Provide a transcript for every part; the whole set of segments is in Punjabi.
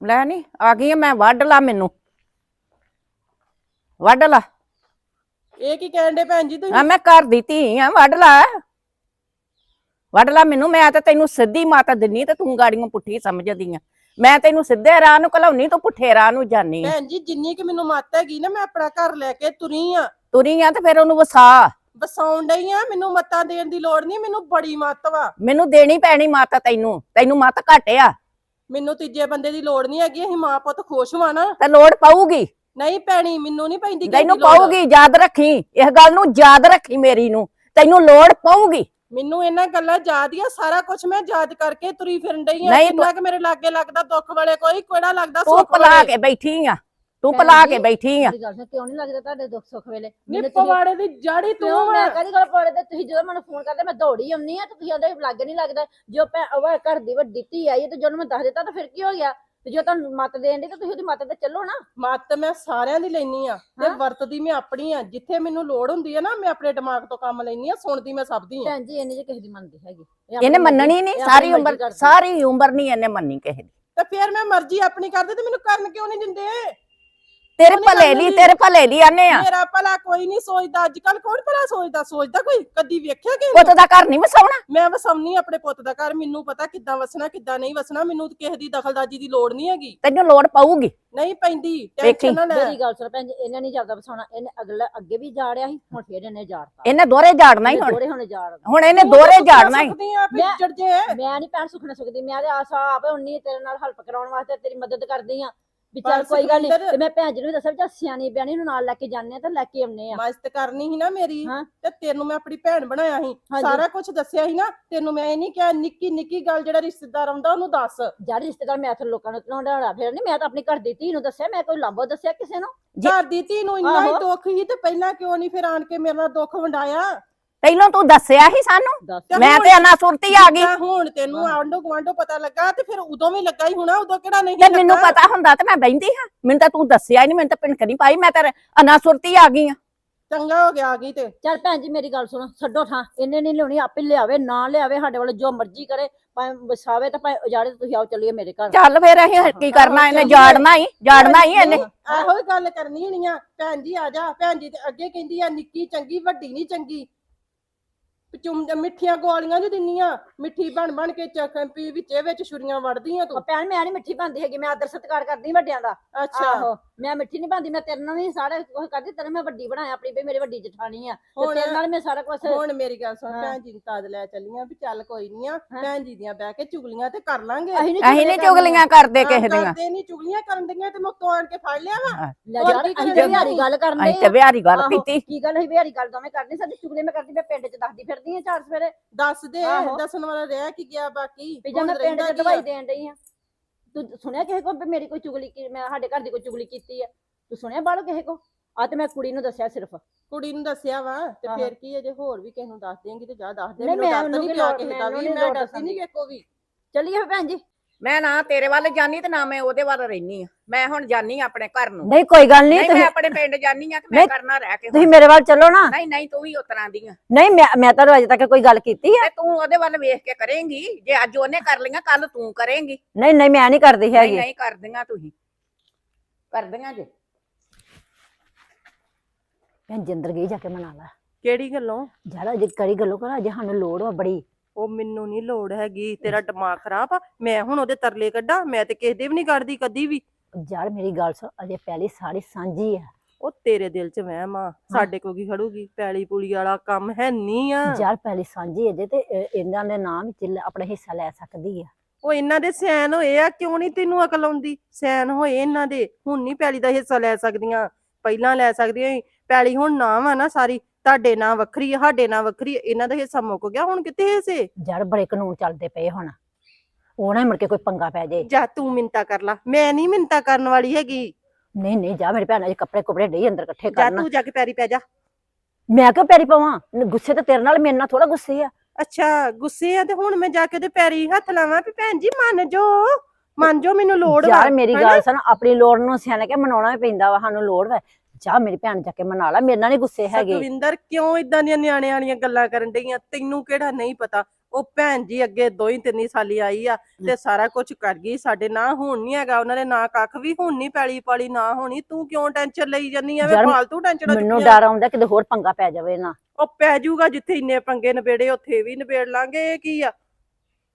ਲੈ ਨਹੀਂ ਆ ਗਈ ਆ ਮੈਂ ਵੱਢ ਲਾ ਮੈਨੂੰ। ਵੱਢ ਲਾ। ਇਹ ਕੀ ਕਹਿਣ ਦੇ ਭੈਣ ਜੀ ਤੁਸੀਂ? ਆ ਮੈਂ ਘਰ ਦੀ ਧੀ ਆ ਵੱਢ ਲਾ। ਵੱਢ ਲਾ ਮੈਨੂੰ ਮੈਂ ਤਾਂ ਤੈਨੂੰ ਸਿੱਧੀ ਮਾਤਾ ਦਿੰਨੀ ਤੇ ਤੂੰ ਗਾੜੀਆਂ ਪੁੱਠੀ ਸਮਝਦੀ ਆ। ਮੈਂ ਤੈਨੂੰ ਸਿੱਧੇ ਰਾਹ ਨੂੰ ਘਲਾਉਣੀ ਤੂੰ ਪੁੱਠੇ ਰਾਹ ਨੂੰ ਜਾਨੀ ਆਂ। ਭੈਣ ਜੀ ਜਿੰਨੀ ਕਿ ਮੈਨੂੰ ਮੱਤ ਹੈਗੀ ਨਾ ਮੈਂ ਆਪਣਾ ਘਰ ਲੈ ਕੇ ਤੁਰੀ ਆ। ਤੁਰੀ ਆ ਤੇ ਫਿਰ ਉਹਨੂੰ ਵਸਾ। ਬਸਾਉਣ ਡਈ ਆ ਮੈਨੂੰ ਮੱਤਾਂ ਦੇਣ ਦੀ ਲੋੜ ਨਹੀਂ ਮੈਨੂੰ ਬੜੀ ਮੱਤ ਵਾ। ਮੈਨੂੰ ਦੇਣੀ ਪੈਣੀ ਮਾਤਾ ਤੈਨੂੰ ਤੈਨੂੰ ਮਤ ਘਟਿਆ ਮੈਨੂੰ ਤੀਜੇ ਬੰਦੇ ਦੀ ਲੋੜ ਨਹੀਂ ਹੈਗੀ ਅਸੀਂ ਮਾਂ ਪੁੱਤ ਖੁਸ਼ ਵਾਂ ਨਾ। ਤੇ ਲੋੜ ਪਊਗੀ। ਨਹੀਂ ਪੈਣੀ ਮੈਨੂੰ ਨਹੀਂ ਪੈਂਦੀ ਕਿਸੇ ਤੈਨੂੰ ਲੋੜ। ਪਊਗੀ ਯਾਦ ਰੱਖੀ ਇਸ ਗੱਲ ਨੂੰ ਯਾਦ ਰੱਖੀ ਮੇਰੀ ਨੂੰ। ਤੈਨੂੰ ਲੋੜ ਪਊਗੀ। ਮੈਨੂੰ ਇਹਨਾਂ ਗੱਲਾਂ ਯਾਦ ਹੀ ਆ ਸਾਰਾ ਕੁਝ ਮੈਂ ਯਾਦ ਕਰਕੇ ਤੁਰੀ ਫਿਰਨ ਡਈ ਆ। ਨਹੀਂ, ਕਿੰਨਾ ਕਿ ਮੇਰੇ ਲਾਗੇ ਲੱਗਦਾ ਦੁੱਖ ਵਾਲੇ ਕੋਈ ਕਿਹੜਾ ਲੱਗਦਾ ਤੂੰ ਸੁੱਖ ਪਲਾ ਵਾਲੇ? ਕੇ ਬੈਠੀ ਆ। ਤੂੰ ਜੀ, ਕੇ ਬੈਠੀ ਆ। ਮੇਰੀ ਗੱਲ ਸੁਣ ਕਿਉਂ ਨਹੀਂ ਲੱਗਦਾ ਤੁਹਾਡੇ ਦੁੱਖ ਸੁੱਖ ਵੇਲੇ? ਨੀ ਮੈਨੂੰ ਤੁਸੀਂ- ਪਵਾੜੇ ਦੀ ਜੜੀ ਤੂੰ ਮੈਂ ਆ। ਕਦੀ ਗੱਲ ਪੜੇ ਤੇ ਤੁਸੀਂ ਜਦੋਂ ਮੈਨੂੰ ਫੋਨ ਕਰਦੇ ਮੈਂ ਦੌੜੀ ਆਉਂਦੀ ਆ ਤੇ ਤੁਸੀਂ ਉਹਦੇ ਲੱਗ ਨਹੀਂ ਲੱਗਦਾ। ਜੋ ਭੈ ਉਹ ਘਰ ਦੀ ਵੱਡੀ ਧੀ ਆਈ ਹੈ ਤੇ ਜਦੋਂ ਮੈਂ ਦੱਸ ਦਿੱਤਾ ਤਾਂ ਫਿਰ ਕੀ ਹੋ ਗਿਆ? ਤੇ ਜੋ ਤੁਹਾਨੂੰ ਮਤ ਦੇਣ ਦੀ ਤਾਂ ਤੁਸੀਂ ਉਹਦੀ ਮਤ ਤੇ ਚੱਲੋ ਨਾ। ਮੱਤ ਮੈਂ ਸਾਰਿਆਂ ਦੀ ਲੈਣੀ ਆ ਤੇ ਹਾਂ? ਵਰਤਦੀ ਮੈਂ ਆਪਣੀ ਆ। ਜਿੱਥੇ ਮੈਨੂੰ ਲੋੜ ਹੁੰਦੀ ਆ ਨਾ ਮੈਂ ਆਪਣੇ ਦਿਮਾਗ ਤੋਂ ਕੰਮ ਲੈਣੀ ਆ ਸੁਣਦੀ ਮੈਂ ਸਭ ਦੀ ਆ। ਭੈਣ ਜੀ ਇਹਨੇ ਜੇ ਕਿਸੇ ਦੀ ਮੰਨਦੀ ਹੈਗੀ। ਇਹ ਆਪਣੀ ਇਹਨੇ ਮੰਨਣੀ ਨਹੀਂ ਇਹ ਆਪਣੀ ਸਾਰੀ ਮਰਜ਼ੀ ਉਮਰ ਕਰਦੀ। ਸਾਰੀ ਉਮਰ ਨਹੀਂ ਇਹਨੇ ਮੰਨੀ ਕਿਸੇ ਦੀ। ਤੇ ਫਿਰ ਮੈਂ ਮਰਜ਼ੀ ਆਪਣੀ ਕਰਦੀ ਤੇ ਮੈਨੂੰ ਕਰਨ ਕਿਉਂ ਨਹੀਂ ਦਿੰਦੇ? ਤੇਰੇ ਭਲੇ ਲਈ। ਤੇਰੇ ਭਲੇ ਲਈ ਆਨੇ ਆ। ਮੇਰਾ ਭਲਾ ਕੋਈ ਨਹੀਂ ਸੋਚਦਾ। ਅੱਜ ਕੱਲ ਕੌਣ ਭਲਾ ਸੋਚਦਾ? ਸੋਚਦਾ ਕੋਈ? ਕਦੀ ਵੇਖਿਆ ਕਿ ਪੁੱਤ ਦਾ ਘਰ ਨਹੀਂ ਵਸਾਉਣਾ। ਮੈਂ ਵਸਾਉਣੀ ਆਪਣੇ ਪੁੱਤ ਦਾ ਘਰ। ਮੈਨੂੰ ਪਤਾ ਕਿੱਦਾਂ ਵਸਣਾ ਕਿੱਦਾਂ ਨਹੀਂ ਵਸਣਾ। ਮੈਨੂੰ ਕਿਸੇ ਦੀ ਦਖਲਦਾਜੀ ਦੀ ਲੋੜ ਨਹੀਂ ਹੈਗੀ। ਤੈਨੂੰ ਲੋੜ ਪਊਗੀ। ਨਹੀਂ ਪੈਂਦੀ। ਵੇਖੀ। ਟੈਨਸ਼ਨ ਨਾ ਲੈ। ਮੇਰੀ ਗੱਲ ਸੁਣ ਭੈਣ ਜੀ ਇਹਨੇ ਨਹੀਂ ਜਾਂਦਾ ਬਸਾਉਣਾ ਇਹਨੇ ਅਗਲਾ ਅੱਗੇ ਵੀ ਜਾੜਿਆ ਸੀ ਹੁਣ ਫਿਰ ਇਹਨੇ ਜਾੜਤਾ। ਇਹਨੇ ਦੋਰੇ ਝਾੜਨਾ ਹੀ ਹੁਣ। ਦੋਰੇ ਹੁਣ ਜਾੜ ਹੁਣ ਇਹਨੇ ਸੁੱਕਣਾ ਝਾੜਨਾ ਹੀ। ਸਕਦੀ ਮੈਂ- ਨਹੀਂ ਭੈਣ ਸੁਖਣਾ ਸੁਖਦੀ। ਮੈਂ ਤੇ ਆਸਾ ਆਪ ਹੁੰਨੀ ਤੇਰੇ ਨਾਲ ਹੈਲਪ ਕਰਾਉਣ ਵਾਸਤੇ ਤੇਰੀ ਮਦਦ ਕਰਦੀ ਆ। ਵੀ ਚੱਲ ਬਸ ਕੋਈ ਗੱਲ ਨਹੀਂ ਸੁਖਵਿੰਦਰ- ਤੇ ਮੈਂ ਭੈਣ ਜੀ ਨੂੰ ਵੀ ਦੱਸਿਆ ਵੀ ਚੱਲ ਸਿਆਣੀ ਬਿਆਣੀ ਨੂੰ ਨਾਲ ਲੈ ਕੇ ਜਾਂਦੇ ਆ ਤੇ ਲੈ ਕੇ ਆਉਨੇ ਆ ਮਸਤ ਕਰਨੀ ਸੀ ਨਾ ਮੇਰੀ ਹਾਂ। ਤੇ ਤੈਨੂੰ ਮੈਂ ਆਪਣੀ ਭੈਣ ਬਣਾਇਆ ਸੀ ਹਾਂਜੀ। ਸਾਰਾ ਕੁਝ ਦੱਸਿਆ ਸੀ ਨਾ ਤੈਨੂੰ ਮੈਂ ਇਹ ਨਹੀਂ ਕਿਹਾ ਨਿੱਕੀ ਨਿੱਕੀ ਗੱਲ ਜਿਹੜਾ ਰਿਸ਼ਤੇਦਾਰ ਆਉਂਦਾ ਉਹਨੂੰ ਦੱਸ ਜਿਹੜੇ ਰਿਸ਼ਤੇਦਾਰ ਮੈਂ ਇੱਥੇ ਲੋਕਾਂ ਨੂੰ ਤਲਾਉਂਦਾ ਫਿਰ ਨਹੀਂ ਮੈਂ ਤਾਂ ਆਪਣੀ ਘਰ ਦੀ ਧੀ ਨੂੰ ਦੱਸਿਆ ਮੈਂ ਕੋਈ ਲਾਂਭੋ ਦੱਸਿਆ ਕਿਸੇ ਨੂੰ ਜੀ- ਘਰ ਦੀ ਧੀ ਨੂੰ ਇੰਨਾ ਹੀ ਆਹੋ। ਦੁੱਖ ਸੀ ਤੇ ਪਹਿਲਾਂ ਕਿਉਂ ਨਹੀਂ ਫਿਰ ਆਣ ਕੇ ਮੇਰੇ ਨਾਲ ਦੁੱਖ ਵੰਡਾਇਆ ਪਹਿਲਾਂ ਤੂੰ ਦੱਸਿਆ ਹੀ ਸਾਨੂੰ? ਦੱਸ ਤੇ ਮੈਂ ਤੇ ਅਨਾ ਸੁਰਤੀ ਆ ਗਈ। ਹੁਣ ਤੈਨੂੰ ਆਂਡੋ ਗਵਾਂਡੋ ਪਤਾ ਲੱਗਾ ਤੇ ਫਿਰ ਉਦੋਂ ਵੀ ਲੱਗਾ ਹੀ ਹੋਣਾ ਉਦੋਂ ਕਿਹੜਾ ਨਹੀਂ ਜੇ ਮੈਨੂੰ ਲੱਗਾ? ਪਤਾ ਹੁੰਦਾ ਤੇ ਮੈਂ ਬੈਂਦੀ ਹਾਂ। ਮੈਨੂੰ ਤਾਂ ਤੂੰ ਦੱਸਿਆ ਹੀ ਨਹੀਂ ਮੈਨੂੰ ਤਾਂ ਪਿੰਕ ਨਹੀਂ ਪਾਈ। ਮੈਂ ਤਾਂ ਅਨਾ ਸੁਰਤੀ ਆ ਗਈ ਆ ਚੰਗਾ ਹੋ ਗਿਆ ਆ ਗਈ ਤੇ। ਚੱਲ ਭੈਣ ਜੀ ਮੇਰੀ ਗੱਲ ਸੁਣੋ ਛੱਡੋ ਥਾਂ। ਇਹਨੇ ਨਹੀਂ ਲਿਆਉਣੀ ਆਪੇ ਲਿਆਵੇ ਨਾ ਲਿਆਵੇ ਸਾਡੇ ਵੱਲ ਜੋ ਮਰਜ਼ੀ ਕਰੇ। ਭਾਵੇਂ ਵਸਾਵੇ ਤਾਂ ਭਾਵੇਂ ਉਜਾੜੇ ਤੇ ਤੁਸੀਂ ਆਓ ਚੱਲੀਏ ਮੇਰੇ ਘਰ। ਚੱਲ ਫੇਰ ਅਸੀਂ ਕੀ ਕਰਨਾ ਇਹਨੇ ਜਾੜਨਾ ਹੀ ਜਾੜਨਾ ਹੀ ਇਹਨੇ। ਇਹੋ ਹੀ ਗੱਲ ਕਰਨੀ ਹੋਣੀ ਆ। ਭੈਣ ਜੀ ਆ ਜਾ ਭੈਣ ਜੀ ਤੇ ਅੱਗੇ ਕਹਿੰਦੀ ਆ ਨਿੱਕੀ ਚੰਗੀ ਵੱਡੀ ਨਹੀਂ ਚੰਗੀ। ਚੁੰਮ ਮਿੱਠੀਆਂ ਗੋਲੀਆਂ ਜੋ ਦਿੰਨੀਆਂ। ਮਿੱਠੀ ਬਣ ਬਣ ਕੇ ਚੱਕਾਂ ਪੀ ਵਿੱਚੇ ਵਿੱਚ ਛੁਰੀਆਂ ਵੜਦੀਆਂ ਤੂੰ। ਭੈਣ ਮੈਂ ਨਹੀਂ ਮਿੱਠੀ ਬਣਦੀ ਹੈਗੀ ਮੈਂ ਆਦਰ ਸਤਿਕਾਰ ਕਰਦੀ ਵੱਡਿਆਂ ਦਾ। ਅੱਛਾ। ਆਹੋ ਮੈਂ ਮਿੱਠੀ ਨਹੀਂ ਬਣਦੀ ਮੈਂ ਤੇਰੇ ਨਾਲ ਵੀ ਸਾਰਾ ਕੁਝ ਕਰਦੀ ਤੇਰੇ ਮੈਂ ਵੱਡੀ ਬਣਾਇਆ ਆਪਣੀ ਵੀ ਮੇਰੀ ਵੱਡੀ ਜਠਾਣੀ ਆ। ਤੇ ਹੁਣ ਤੇਰੇ ਨਾਲ ਮੈਂ ਸਾਰਾ ਕੁਝ ਹੁਣ ਮੇਰੀ ਗੱਲ ਸੁਣ। ਭੈਣ ਜੀ ਨੂੰ ਤਾਦ ਲੈ ਚੱਲੀਆਂ ਵੀ ਚੱਲ ਕੋਈ ਨਹੀਂ ਆ। ਭੈਣ ਜੀ ਦੀਆਂ ਬਹਿ ਕੇ ਚੁਗਲੀਆਂ ਤੇ ਕਰ ਲਾਂਗੇ। ਅਸੀਂ ਅਸੀਂ ਨਹੀਂ ਚੁਗਲੀਆਂ ਕਰਦੇ ਕਿਸੇ ਦੀਆਂ। ਕਰਦੇ ਨਹੀਂ ਚੁਗਲੀਆਂ ਕਰਨ ਦੀਆਂ ਤੇ ਮੈਂ ਉੱਤੋਂ ਆਣ ਕੇ ਫੜ ਲਿਆ ਵਾ। ਯਾਰ ਕੀ ਅਸੀਂ ਤੇ ਵਿਹਾਰੀ ਗੱਲ ਕਰਨੀ ਅਸੀਂ ਤੇ ਵਿਹਾਰੀ ਗੱਲ ਆਹੋ, ਕੀਤੀ। ਕੀ ਗੱਲ ਹੋਈ ਵਿਹਾਰੀ ਗੱਲ ਦੋਵੇਂ ਕਰਨੀ ਸਾਡੀ ਚੁਗਲੀ ਮੈਂ ਕਰਦੀ ਮੈਂ ਪਿੰਡ 'ਚ ਦੱਸਦੀ ਫਿਰਦੀ ਆ ਚਾਰ ਸਵੇਰੇ ਦੱਸ ਦੇ ਆਹੋ। ਦੱਸਣ ਵਾਲਾ ਰਹਿ ਕੀ ਗਿਆ ਬਾਕੀ ਵੀ ਜੇ ਹੁਣ ਮੈਂ ਪਿੰਡ ਰਹਿੰਦਾ 'ਚ ਕੀ ਆ? ਦਵਾਈ ਦੇਣ ਡਈ ਆ। ਤੂੰ ਸੁਣਿਆ ਕਿਸੇ ਕੋ ਵੀ ਮੇਰੀ ਕੋਈ ਚੁਗਲੀ ਕੀ ਮੈਂ ਸਾਡੇ ਘਰ ਦੀ ਕੋਈ ਚੁਗਲੀ ਕੀਤੀ ਆ? ਤੂੰ ਸੁਣਿਆ ਬਾਹਰੋਂ ਕਿਸੇ ਕੋ ਆ ਤੇ ਮੈਂ ਕੁੜੀ ਨੂੰ ਦੱਸਿਆ ਸਿਰਫ। ਕੁੜੀ ਨੂੰ ਦੱਸਿਆ ਵਾ ਤੇ ਆਹੋ। ਫੇਰ ਕੀ ਅਜੇ ਹੋਰ ਵੀ ਕਿਸੇ ਨੂੰ ਦੱਸ ਦੇਂਗੀ ਤੇ ਜਾ ਦੱਸ ਦੇ ਨਹੀਂ, ਮੈਨੂੰ ਮੈਂ ਦੱਸ ਉਹਨੂੰ ਨਹੀਂ ਕੀ ਪਿਆ ਲੋੜ- ਕਿਸੇ ਦਾ ਮੈਨੂੰ ਵੀ ਨੀ ਮੈਂ ਲੋੜ ਦੱਸਦੀ ਦੱਸਣ ਨਹੀਂ ਕਿਕੋ ਵੀ। ਚੱਲੀਏ ਫਿਰ ਭੈਣ ਜੀ। ਮੈਂ ਨਾ ਤੇਰੇ ਵੱਲ ਜਾਨੀ ਤੇ ਨਾ ਮੈਂ ਉਹਦੇ ਵੱਲ ਰਹਿਨੀ ਆ। ਮੈਂ ਹੁਣ ਜਾਨੀ ਆਂ ਆਪਣੇ ਘਰ ਨੂੰ। ਨਹੀਂ ਕੋਈ ਗੱਲ ਨਹੀਂ ਨਹੀਂ ਮੈਂ ਤੁਸੀਂ ਆਪਣੇ ਪਿੰਡ ਜਾਨੀ ਆ ਕਿ ਮੈਂ ਨਹੀਂ, ਕਰਨਾ ਰਹਿ ਕੇ ਤੁਸੀਂ। ਮੇਰੇ ਵੱਲ ਚੱਲੋ ਨਾ। ਨਹੀਂ ਨਹੀਂ ਤੂੰ ਵੀ ਉਤਰਾਂ ਦੀ ਆ। ਨਹੀਂ ਮੈਂ ਮੈਂ ਤਾਂ ਅਜੇ ਤੱਕ ਕੋਈ ਗੱਲ ਕੀਤੀ ਹੈ ਤੇ ਤੂੰ ਉਹਦੇ ਵੱਲ ਵੇਖ ਕੇ ਕਰੇਂਗੀ। ਜੇ ਅੱਜ ਉਹਨੇ ਕਰ ਲਈਆਂ ਕੱਲ ਤੂੰ ਕਰੇਂਗੀ। ਨਹੀਂ ਨਹੀਂ ਮੈਂ ਨਹੀਂ ਕਰਦੀ ਨਹੀਂ ਹੈਗੀ। ਨਹੀਂ ਕਰਦੀਆਂ ਤੁਸੀਂ। ਕਰਦੀਆਂ ਜੇ। ਭੈਣ ਜਿੰਦਰ ਗਈ ਜਾ ਕੇ ਮਨਾ ਲਾ। ਕਿਹੜੀ ਗੱਲੋਂ? ਜਿਹੜਾ ਜੇ ਕਰੀ ਗੱਲੋਂ ਕਰਾ ਜੇ ਸਾਨੂੰ ਲੋੜ ਵਾ ਬੜੀ। ਉਹ ਮੈਨੂੰ ਨਹੀਂ ਲੋੜ ਹੈਗੀ ਤੇਰਾ ਦਿਮਾਗ ਖਰਾਬ ਆ ਮੈਂ ਹੁਣ ਉਹਦੇ ਤਰਲੇ ਕੱਢਾਂ ਮੈਂ ਤੇ ਕਿਸੇ ਦੇ ਵੀ ਨਹੀਂ ਕੱਢਦੀ ਕਦੀ ਵੀ। ਯਾਰ ਮੇਰੀ ਗੱਲ ਸੁਣ ਅਜੇ ਪਹਿਲੀ ਸਾਰੀ ਸਾਂਝੀ ਆ। ਉਹ ਤੇਰੇ ਦਿਲ 'ਚ ਵਹਿਮ ਆ ਸਾਡੇ ਕੋ ਕੀ ਖੜੂਗੀ? ਪੈਲੀ ਪੂਲੀ ਵਾਲਾ ਕੰਮ ਹੈ ਨਹੀਂ ਆ। ਯਾਰ ਪਹਿਲੀ ਸਾਂਝੀ ਅਜੇ ਤੇ ਇਹ- ਇਹਨਾਂ ਦੇ ਨਾਮ ਵਿੱਚ ਲੈ- ਆਪਣਾ ਹਿੱਸਾ ਲੈ ਸਕਦੀ ਆ। ਉਹ ਇਹਨਾਂ ਦੇ ਸੈਨ ਹੋਏ ਆ ਕਿਉਂ ਨਹੀਂ ਤੈਨੂੰ ਅਕਲ ਆਉਂਦੀ? ਸੈਨ ਹੋਏ ਇਹਨਾਂ ਦੇ ਹੁਣ ਨਹੀਂ ਪੈਲੀ ਦਾ ਹਿੱਸਾ ਲੈ ਸਕਦੀਆਂ। ਪਹਿਲਾਂ ਲੈ ਸਕਦੀਆਂ ਸੀ। ਪੈਲੀ ਹੁਣ ਨਾ ਵਾ ਨਾ ਸਾਰੀ। ਤੁਹਾਡੇ ਨਾਂ ਵੱਖਰੀ ਸਾਡੇ ਨਾਂ ਵੱਖਰੀ ਇਹਨਾਂ ਦਾ ਹਿੱਸਾ ਮੁੱਕ ਗਿਆ ਹੁਣ ਕਿੱਥੇ ਹਿੱਸੇ ਯਾਰ ਬੜੇ ਕਾਨੂੰਨ ਚੱਲਦੇ ਪਏ ਹੁਣ। ਉਹ ਨਾ ਮੁੜ ਕੇ ਕੋਈ ਪੰਗਾ ਪੈ ਜਾਏ ਜਾ ਤੂੰ ਮਿੰਤਾ ਕਰ ਲਾ ਮੈਂ ਨਹੀਂ ਮਿੰਤਾ ਕਰਨ ਵਾਲੀ ਹੈਗੀ। ਨਹੀਂ ਨਹੀਂ ਜਾ ਮੇਰੀ ਭੈਣ ਅਜੇ ਕੱਪੜੇ ਕੁਪੜੇ ਡਈ ਅੰਦਰ ਇਕੱਠੇ ਜਾ ਕਰਨ। ਤੂੰ ਜਾ ਕੇ ਪੈਰੀ ਪੈ ਜਾ। ਮੈਂ ਕਿਉਂ ਪੈਰੀ ਪਾਵਾਂ? ਗੁੱਸੇ ਤੇ ਤੇਰੇ ਨਾਲ ਮੇਰੇ ਨਾਲ ਥੋੜਾ ਗੁੱਸੇ ਆ। ਅੱਛਾ ਗੁੱਸੇ ਆ ਤੇ ਹੁਣ ਮੈਂ ਜਾ ਕੇ ਉਹਦੇ ਪੈਰੀ ਹੱਥ ਲਾਵਾਂ ਵੀ ਭੈਣ ਜੀ ਮੰਨ ਜੋ ਮੰਨ ਜੋ ਮੈਨੂੰ ਲੋੜ ਵਾ ਯਾਰ ਮੇਰੀ? ਗੱਲ ਸੁਣ ਆਪਣੀ ਲੋੜ ਨੂੰ ਸਿਆਣੇ ਕੇ ਮਨਾਉਣਾ ਵੀ ਪੈਂਦਾ ਵਾ ਸਾਨੂੰ ਲੋੜ ਵਾ। ਜਾ ਮੇਰੀ ਭੈਣ ਜਾ ਕੇ ਮਨਾ ਲਾ ਮੇਰੇ ਨਾਲ ਨਹੀਂ ਗੁੱਸੇ ਹੈਗੇ। ਸੁਖਵਿੰਦਰ ਕਿਉਂ ਇਦਾਂ ਦੀਆਂ ਨਿਆਣੇ ਵਾਲੀਆਂ ਗੱਲਾਂ ਕਰਨ ਡਈਆਂ? ਤੈਨੂੰ ਕਿਹੜਾ ਨਹੀਂ ਪਤਾ? ਉਹ ਭੈਣ ਜੀ ਅੱਗੇ ਦੋ ਹੀ ਤਿੰਨ ਸਾਲੀ ਆਈ ਆ ਤੇ ਸਾਰਾ ਕੁਝ ਕਰ ਗਈ ਸਾਡੇ ਨਾਂ ਹੁਣ ਨਹੀਂ ਹੈਗਾ ਉਹਨਾਂ ਦੇ ਨਾਂ ਕੱਖ ਵੀ ਹੁਣ ਨਹੀਂ ਪੈਲੀ ਪਾਲੀ ਨਾ ਹੋਣੀ ਤੂੰ ਕਿਉਂ ਟੈਨਸ਼ਨ ਲਈ ਜੰਨੀ ਐਵੇਂ ਫਾਲਤੂ ਟੈਨਸ਼ਨ ਮੈਨੂੰ ਡਰ ਆਉਂਦਾ ਕਿਤੇ ਹੋਰ ਪੰਗਾ ਪੈ ਜਾਵੇ ਨਾ। ਉਹ ਪੈ ਜਾਊਗਾ ਜਿੱਥੇ ਇੰਨੇ ਪੰਗੇ ਨਵੇੜੇ ਉੱਥੇ ਵੀ ਨਵੇੜ ਲਾਂਗੇ ਇਹ ਕੀ ਆ?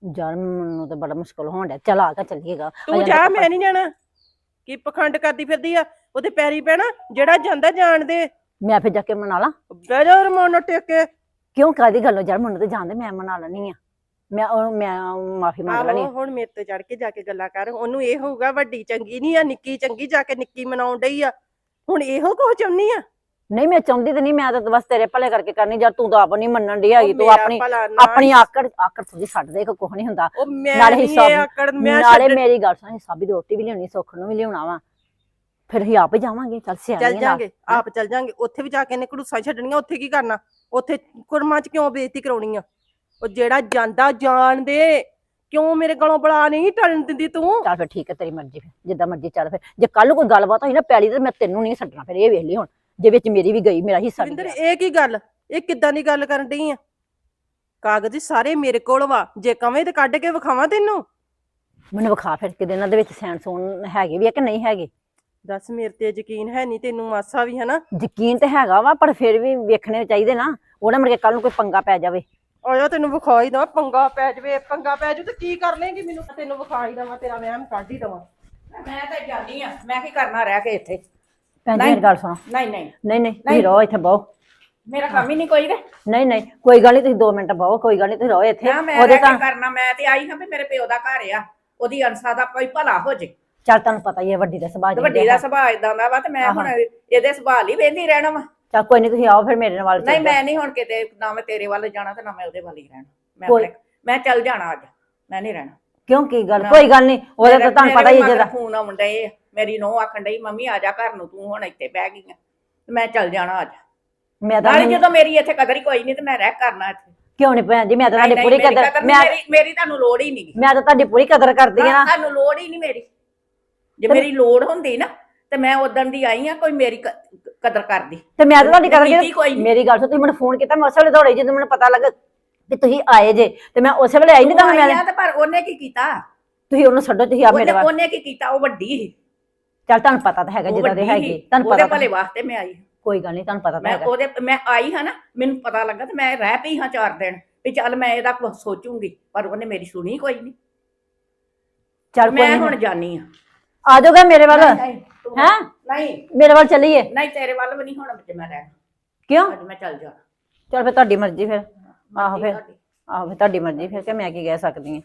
ਯਾਰ ਮੈਨੂੰ ਤਾਂ ਬੜਾ ਮੁਸ਼ਕਲ ਹੋਣ ਡਿਆ ਚਲ ਆ ਕੇ ਚੱਲੀਏਗਾ। ਤੂੰ ਜਾ ਮੈਂ ਨਹੀਂ ਜਾਣਾ। ਕੀ ਪਖੰਡ ਕਰਦੀ ਫਿਰਦੀ ਆ? ਉਹਦੇ ਪੈਰੀ ਪੈਣਾ ਜਿਹੜਾ ਜਾਂਦਾ ਜਾਣ ਦੇ। ਮੈਂ ਫਿਰ ਜਾ ਕੇ ਮਨਾ ਲਾਂ। ਬਹਿ ਜਾ ਰਮੋਨ ਟੇਕ। ਕੇ ਕਿਉਂ ਕਾਦੀ ਗੱਲ ਯਾਰ ਮੈਨੂੰ ਤੇ ਜਾਣਦੇ ਮੈਂ ਮਨਾ ਲੈਣੀ ਆ। ਮੈਂ ਉਹ ਮੈਂ ਮਾਫੀ ਮੰਗ ਲੈਣੀ ਆਹੋ ਹੁਣ ਮੇਰੇ ਤੇ ਚੜ ਕੇ ਜਾ ਕੇ ਗੱਲਾਂ ਕਰ। ਉਹਨੂੰ ਇਹ ਹੋਊਗਾ ਵੱਡੀ ਚੰਗੀ ਨਹੀਂ ਆ ਨਿੱਕੀ ਚੰਗੀ ਜਾ ਕੇ ਨਿੱਕੀ ਮਨਾਉਣ ਡਈ ਆ। ਹੁਣ ਇਹੋ ਕੁਝ ਚਾਹੁੰਨੀ ਆ? ਨਹੀਂ ਮੈਂ ਚਾਹੁੰਦੀ ਤੇ ਨਹੀਂ ਮੈਂ ਤਾਂ ਬਸ ਤੇਰੇ ਭਲੇ ਕਰਕੇ ਕਰਨੀ। ਯਾਰ ਤੂੰ ਤਾਂ ਆਪ ਨਹੀਂ ਮੰਨਣ ਦੀ ਹੈਗੀ। ਤੂੰ ਆਪਣੀ ਆਪਣੀ ਆਕੜ ਆਕੜ ਤੁਝੀ ਛੱਡ ਦੇ ਕੁਝ ਨਹੀਂ ਹੁੰਦਾ। ਨਾਲੇ ਹਿਸਾਬ- ਨਾਲੇ ਮੇਰੀ ਗੱਲ ਸੁਣ ਸਾਬੀ ਦੀ ਰੋਟੀ ਵੀ ਲਿਆਉਣੀ ਸੁੱਖ ਨੂੰ ਵੀ ਲਿਆਉਣਾ ਵਾ। ਫਿਰ ਅਸੀਂ ਆਪ ਜਾਵਾਂਗੇ ਚੱਲ ਸਿਆਣੀ ਚੱਲ ਜਾਾਂਗੇ ਆਪ ਚੱਲ ਜਾਾਂਗੇ ਉੱਥੇ ਵੀ ਜਾ ਕੇ ਇਹਨੇ ਘੜੂਸਾਂ ਛੱਡਣੀਆਂ ਉੱਥੇ ਕੀ ਕਰਨਾ? ਉੱਥੇ ਕੁਰਮਾਂ 'ਚ ਕਿਉਂ ਬੇਇੱਜ਼ਤੀ ਕਰਾਉਣੀ ਆ? ਉਹ ਜਿਹੜਾ ਜਾਂਦਾ ਜਾਣ ਦੇ ਕਿਉਂ ਮੇਰੇ ਗਲੋਂ ਬਲਾ ਨਹੀਂ ਟਲਣ ਦਿੰਦੀ ਤੂੰ? ਚੱਲ ਫਿਰ ਠੀਕ ਹੈ ਤੇਰੀ ਮਰਜ਼ੀ ਫਿਰ ਜਿੱਦਾਂ ਮਰਜ਼ੀ ਚੱਲ ਫਿਰ। ਜੇ ਕੱਲ ਕੋਈ ਗੱਲਬਾਤ ਹੋਈ ਨਾ ਪੈਲੀ ਤੇ ਮੈਂ ਤੈਨੂੰ ਨਹੀਂ ਛੱਡਣਾ ਫਿਰ ਇਹ ਵੇਖ ਲਈ ਹੁਣ ਜੇ ਵਿੱਚ ਮੇਰੀ ਵੀ ਗਈ ਮੇਰਾ ਹਿੱਸਾ ਨਹੀਂ। ਇਹ ਕੀ ਗੱਲ? ਇਹ ਕਿੱਦਾਂ ਦੀ ਗੱਲ ਕਰਨ ਡਈ ਆ? ਕਾਗਜ਼ ਸਾਰੇ ਮੇਰੇ ਕੋਲ ਵਾ ਜੇ ਕਵੇਂ ਤੇ ਕੱਢ ਕੇ ਵਿਖਾਵਾਂ ਤੈਨੂੰ? ਮੈਨੂੰ ਵਿਖਾ ਫਿਰ ਕਿਤੇ ਇਹਨਾਂ ਦੇ ਵਿੱਚ ਸੂਨ ਹੈਗੇ ਵੀ ਆ ਕਿ ਨਹੀਂ ਹੈਗੇ? ਦੱਸ ਮੇਰੇ ਤੇ ਯਕੀਨ ਹੈ ਨਹੀਂ ਤੈਨੂੰ ਮਾਸਾ ਵੀ ਹਨਾ। ਯਕੀਨ ਤੇ ਹੈਗਾ ਵਾ ਪਰ ਫਿਰ ਵੀ ਵੇਖਣੇ ਚਾਹੀਦੇ ਨਾ। ਉਹਨੇ ਮੁੜ ਕੇ ਕੱਲ ਨੂੰ ਕੋਈ ਪੰਗਾ ਪੈ ਜਾਵੇ। ਆਇਆ ਤੈਨੂੰ ਵਿਖਾ ਹੀ ਦਵਾਂ ਪੰਗਾ ਪੈ ਜਵੇ ਪੰਗਾ ਪੈ ਜੂ ਤੇ ਕੀ ਕਰ ਲੇਂਗੀ ਮੈਨੂੰ? ਤੈਨੂੰ ਵਿਖਾ ਹੀ ਦਵਾਂ ਤੇਰਾ ਵਹਿਮ ਕੱਢ ਹੀ ਦਵਾਂ। ਮੈਂ ਤਾਂ ਜਾਂਦੀ ਆ ਮੈਂ ਕੀ ਕਰਨਾ ਰਹਿ ਕੇ ਇੱਥੇ? ਭੈਣ ਜੀ। ਮੇਰੀ ਗੱਲ ਸੁਣੋ। ਨਹੀਂ ਨਹੀਂ। ਨਹੀਂ ਨਹੀਂ ਤੁਸੀਂ ਰਹੋ ਇੱਥੇ ਬਹੁ। ਮੇਰਾ ਕੰਮ ਹੀ ਨਹੀਂ ਕੋਈ ਤੇ ਨਹੀਂ ਨਹੀਂ ਕੋਈ ਗੱਲ ਨਹੀਂ ਤੁਸੀਂ 2 ਮਿੰਟ ਬਹੁ ਕੋਈ ਗੱਲ ਨਹੀਂ ਤੁਸੀਂ ਰਹੋ ਇੱਥੇ। ਮੈਂ ਉਹਦੇ ਤਾਂ ਕਰਨਾ ਮੈਂ ਤੇ ਆਈ ਹਾਂ ਵੀ ਮੇਰੇ ਪਿਓ ਦਾ ਘਰ ਆ। ਉਹਦੀ ਅਨਸਾ ਦਾ ਕੋਈ ਭਲਾ ਹੋ ਜੇ। ਚੱਲ ਤੁਹਾਨੂੰ ਪਤਾ ਹੀ ਹੈ ਵੱਡੀ ਦਾ ਸੁਭਾਅ ਤੇ ਵੱਡੀ ਦਾ ਸੁਭਾਅ ਇਦਾਂ ਦਾ ਵਾ ਤੇ ਮੈਂ ਹੁਣ ਇਹਦੇ ਸੁਭਾਅ ਲਈ ਵੇਂਦੀ ਰਹਿਣਾ ਵਾ। ਚੱਲ ਕੋਈ ਨਹੀਂ ਤੁਸੀਂ ਆਓ ਫਿਰ ਮੇਰੇ ਨਾਲ ਨਹੀਂ ਮੈਂ ਨਹੀਂ ਹੁਣ ਕਿਤੇ ਨਾ ਮੈਂ ਤੇਰੇ ਵੱਲ ਜਾਣਾ ਤੇ ਨਾ ਮੈਂ ਉਹਦੇ ਵੱਲ ਹੀ ਰਹਿਣਾ। ਮੈਂ ਆਪਣੇ ਮੈਂ ਚੱਲ ਜਾਣਾ ਅੱਜ ਮੈਂ ਨਹੀਂ ਰਹਿਣਾ। ਕਿਉਂ ਕੀ ਗੱਲ? ਨਾ। ਕੋਈ ਗੱਲ ਨਹੀਂ ਉਹਦਾ ਤਾਂ ਤੁਹਾਨੂੰ ਪਤਾ ਹੀ ਜਿਹਦਾ ਫੋਨ ਆ। ਮੇਰੀ ਨੂੰਹ ਆਖਣ ਡਈ ਮੰਮੀ ਆ ਜਾ ਘਰ ਨੂੰ ਤੂੰ ਹੁਣ ਇੱਥੇ ਬਹਿ ਗਈ ਆ। ਮੈਂ ਚੱਲ ਜਾਣਾ ਅੱਜ। ਮੈਂ ਤਾਂ ਜਦੋਂ ਮੇਰੀ ਇੱਥੇ ਕਦਰ ਹੀ ਕੋਈ ਨਹੀਂ ਤੇ ਮੈਂ ਰਹਿ ਕਰਨਾ ਇੱਥੇ। ਕਿਉਂ ਨਹੀਂ ਭੈਣ ਜੀ? ਮੈਂ ਤਾਂ ਤੁਹਾਡੀ ਪੂਰੀ ਕਦਰ ਨੀ, ਮੈਂ ਮੇਰੀ ਮੇਰੀ ਤੁਹਾਨੂੰ ਲੋੜ ਹੀ ਨਹੀਂ ਮੈਂ ਤਾਂ ਤੁਹਾਡੀ ਪੂਰੀ ਕਦਰ ਕਰਦੀ ਆ ਨਾ ਤੁਹਾਨੂੰ ਲੋੜ ਹੀ ਨਹੀਂ ਮੇਰੀ। ਜੇ ਮੇਰੀ ਲੋੜ ਹੁੰਦੀ ਨਾ ਤੇ ਮੈਂ ਉਦੋਂ ਦੀ ਆਈ ਆ ਕੋਈ ਮੇਰੀ ਕ- ਕਦਰ ਕਰਦੀ। ਤੇ ਮੈਂ ਤਾਂ ਤੁਹਾਡੀ ਕਦਰ ਕੀਤੀ ਕੋਈ ਨਹੀਂ ਮੇਰੀ ਗੱਲ ਸੁਣ ਤੁਸੀਂ ਮੈਨੂੰ ਫੋਨ ਕੀਤਾ ਮੈਂ ਉਸੇ ਵੇਲੇ ਦੌੜੇ ਜਦੋਂ ਮੈਨੂੰ ਪਤਾ ਲੱਗਾ ਕਿ ਤੁਸੀਂ ਆਏ ਜੇ ਤੇ ਮੈਂ ਉਸੇ ਵੇਲੇ ਆਈ ਨਹੀਂ ਆਈ ਮੈਂ ਆ ਤੇ ਪਰ ਉਹਨੇ ਕੀ ਕੀਤਾ? ਤੁਸੀਂ ਉਹਨੂੰ ਛੱਡੋ ਤੁਸੀਂ ਆ ਮੇਰੇ ਵੱਲ ਉਹਨੇ ਕੀ ਕੀਤਾ? ਉਹ ਵੱਡੀ ਸੀ। ਚੱਲ ਤੁਹਾਨੂੰ ਪਤਾ ਤਾਂ ਹੈਗਾ ਉਹ ਜਿੱਦਾਂ ਦੇ ਵੱਡੀ ਹੈਗੇ ਸੀ। ਤੁਹਾਨੂੰ ਉਹਦੇ ਪਤਾ ਭਲੇ ਤਾਂ- ਵਾਸਤੇ ਮੈਂ ਆਈ। ਕੋਈ ਗੱਲ ਨਹੀਂ ਤੁਹਾਨੂੰ ਪਤਾ ਤਾਂ ਮੈਂ ਹੈਗਾ। ਉਹਦੇ ਮੈਂ ਆਈ ਹਾਂ ਨਾ ਮੈਨੂੰ ਪਤਾ ਲੱਗਾ ਤੇ ਮੈਂ ਰਹਿ ਪਈ ਹਾਂ ਚਾਰ ਦਿਨ ਵੀ ਚੱਲ ਮੈਂ ਇਹਦਾ ਕੁਝ ਸੋਚੂੰਗੀ ਪਰ ਉਹਨੇ ਮੇਰੀ ਸੁਣੀ ਕੋਈ ਨਹੀਂ ਚੱਲ ਕੋਈ ਮੈਂ ਨਹੀਂ ਹੁਣ ਜਾਣੀ ਆ। ਆ ਜਾਓਗਾ ਮੇਰੇ ਵੱਲ? ਹੈਂ? ਨਹੀਂ। ਮੇਰੇ ਵੱਲ ਚੱਲੀਏ? ਨਹੀਂ ਤੇਰੇ ਵੱਲ ਵੀ ਨਹੀਂ ਹੁਣ ਵਿੱਚ ਮੈਂ ਰਹਿਣਾ। ਕਿਉਂ? ਅੱਜ ਮੈਂ ਚੱਲ ਜਾਣਾ ਚੱਲ ਫਿਰ ਤੁਹਾਡੀ ਮਰਜ਼ੀ ਫਿਰ। ਆਹੋ ਫਿਰ। ਆਹੋ ਫਿਰ ਤੁਹਾਡੀ ਮਰਜ਼ੀ ਫਿਰ ਕਿ ਮੈਂ ਕੀ ਕਹਿ ਸਕਦੀ ਹਾਂ।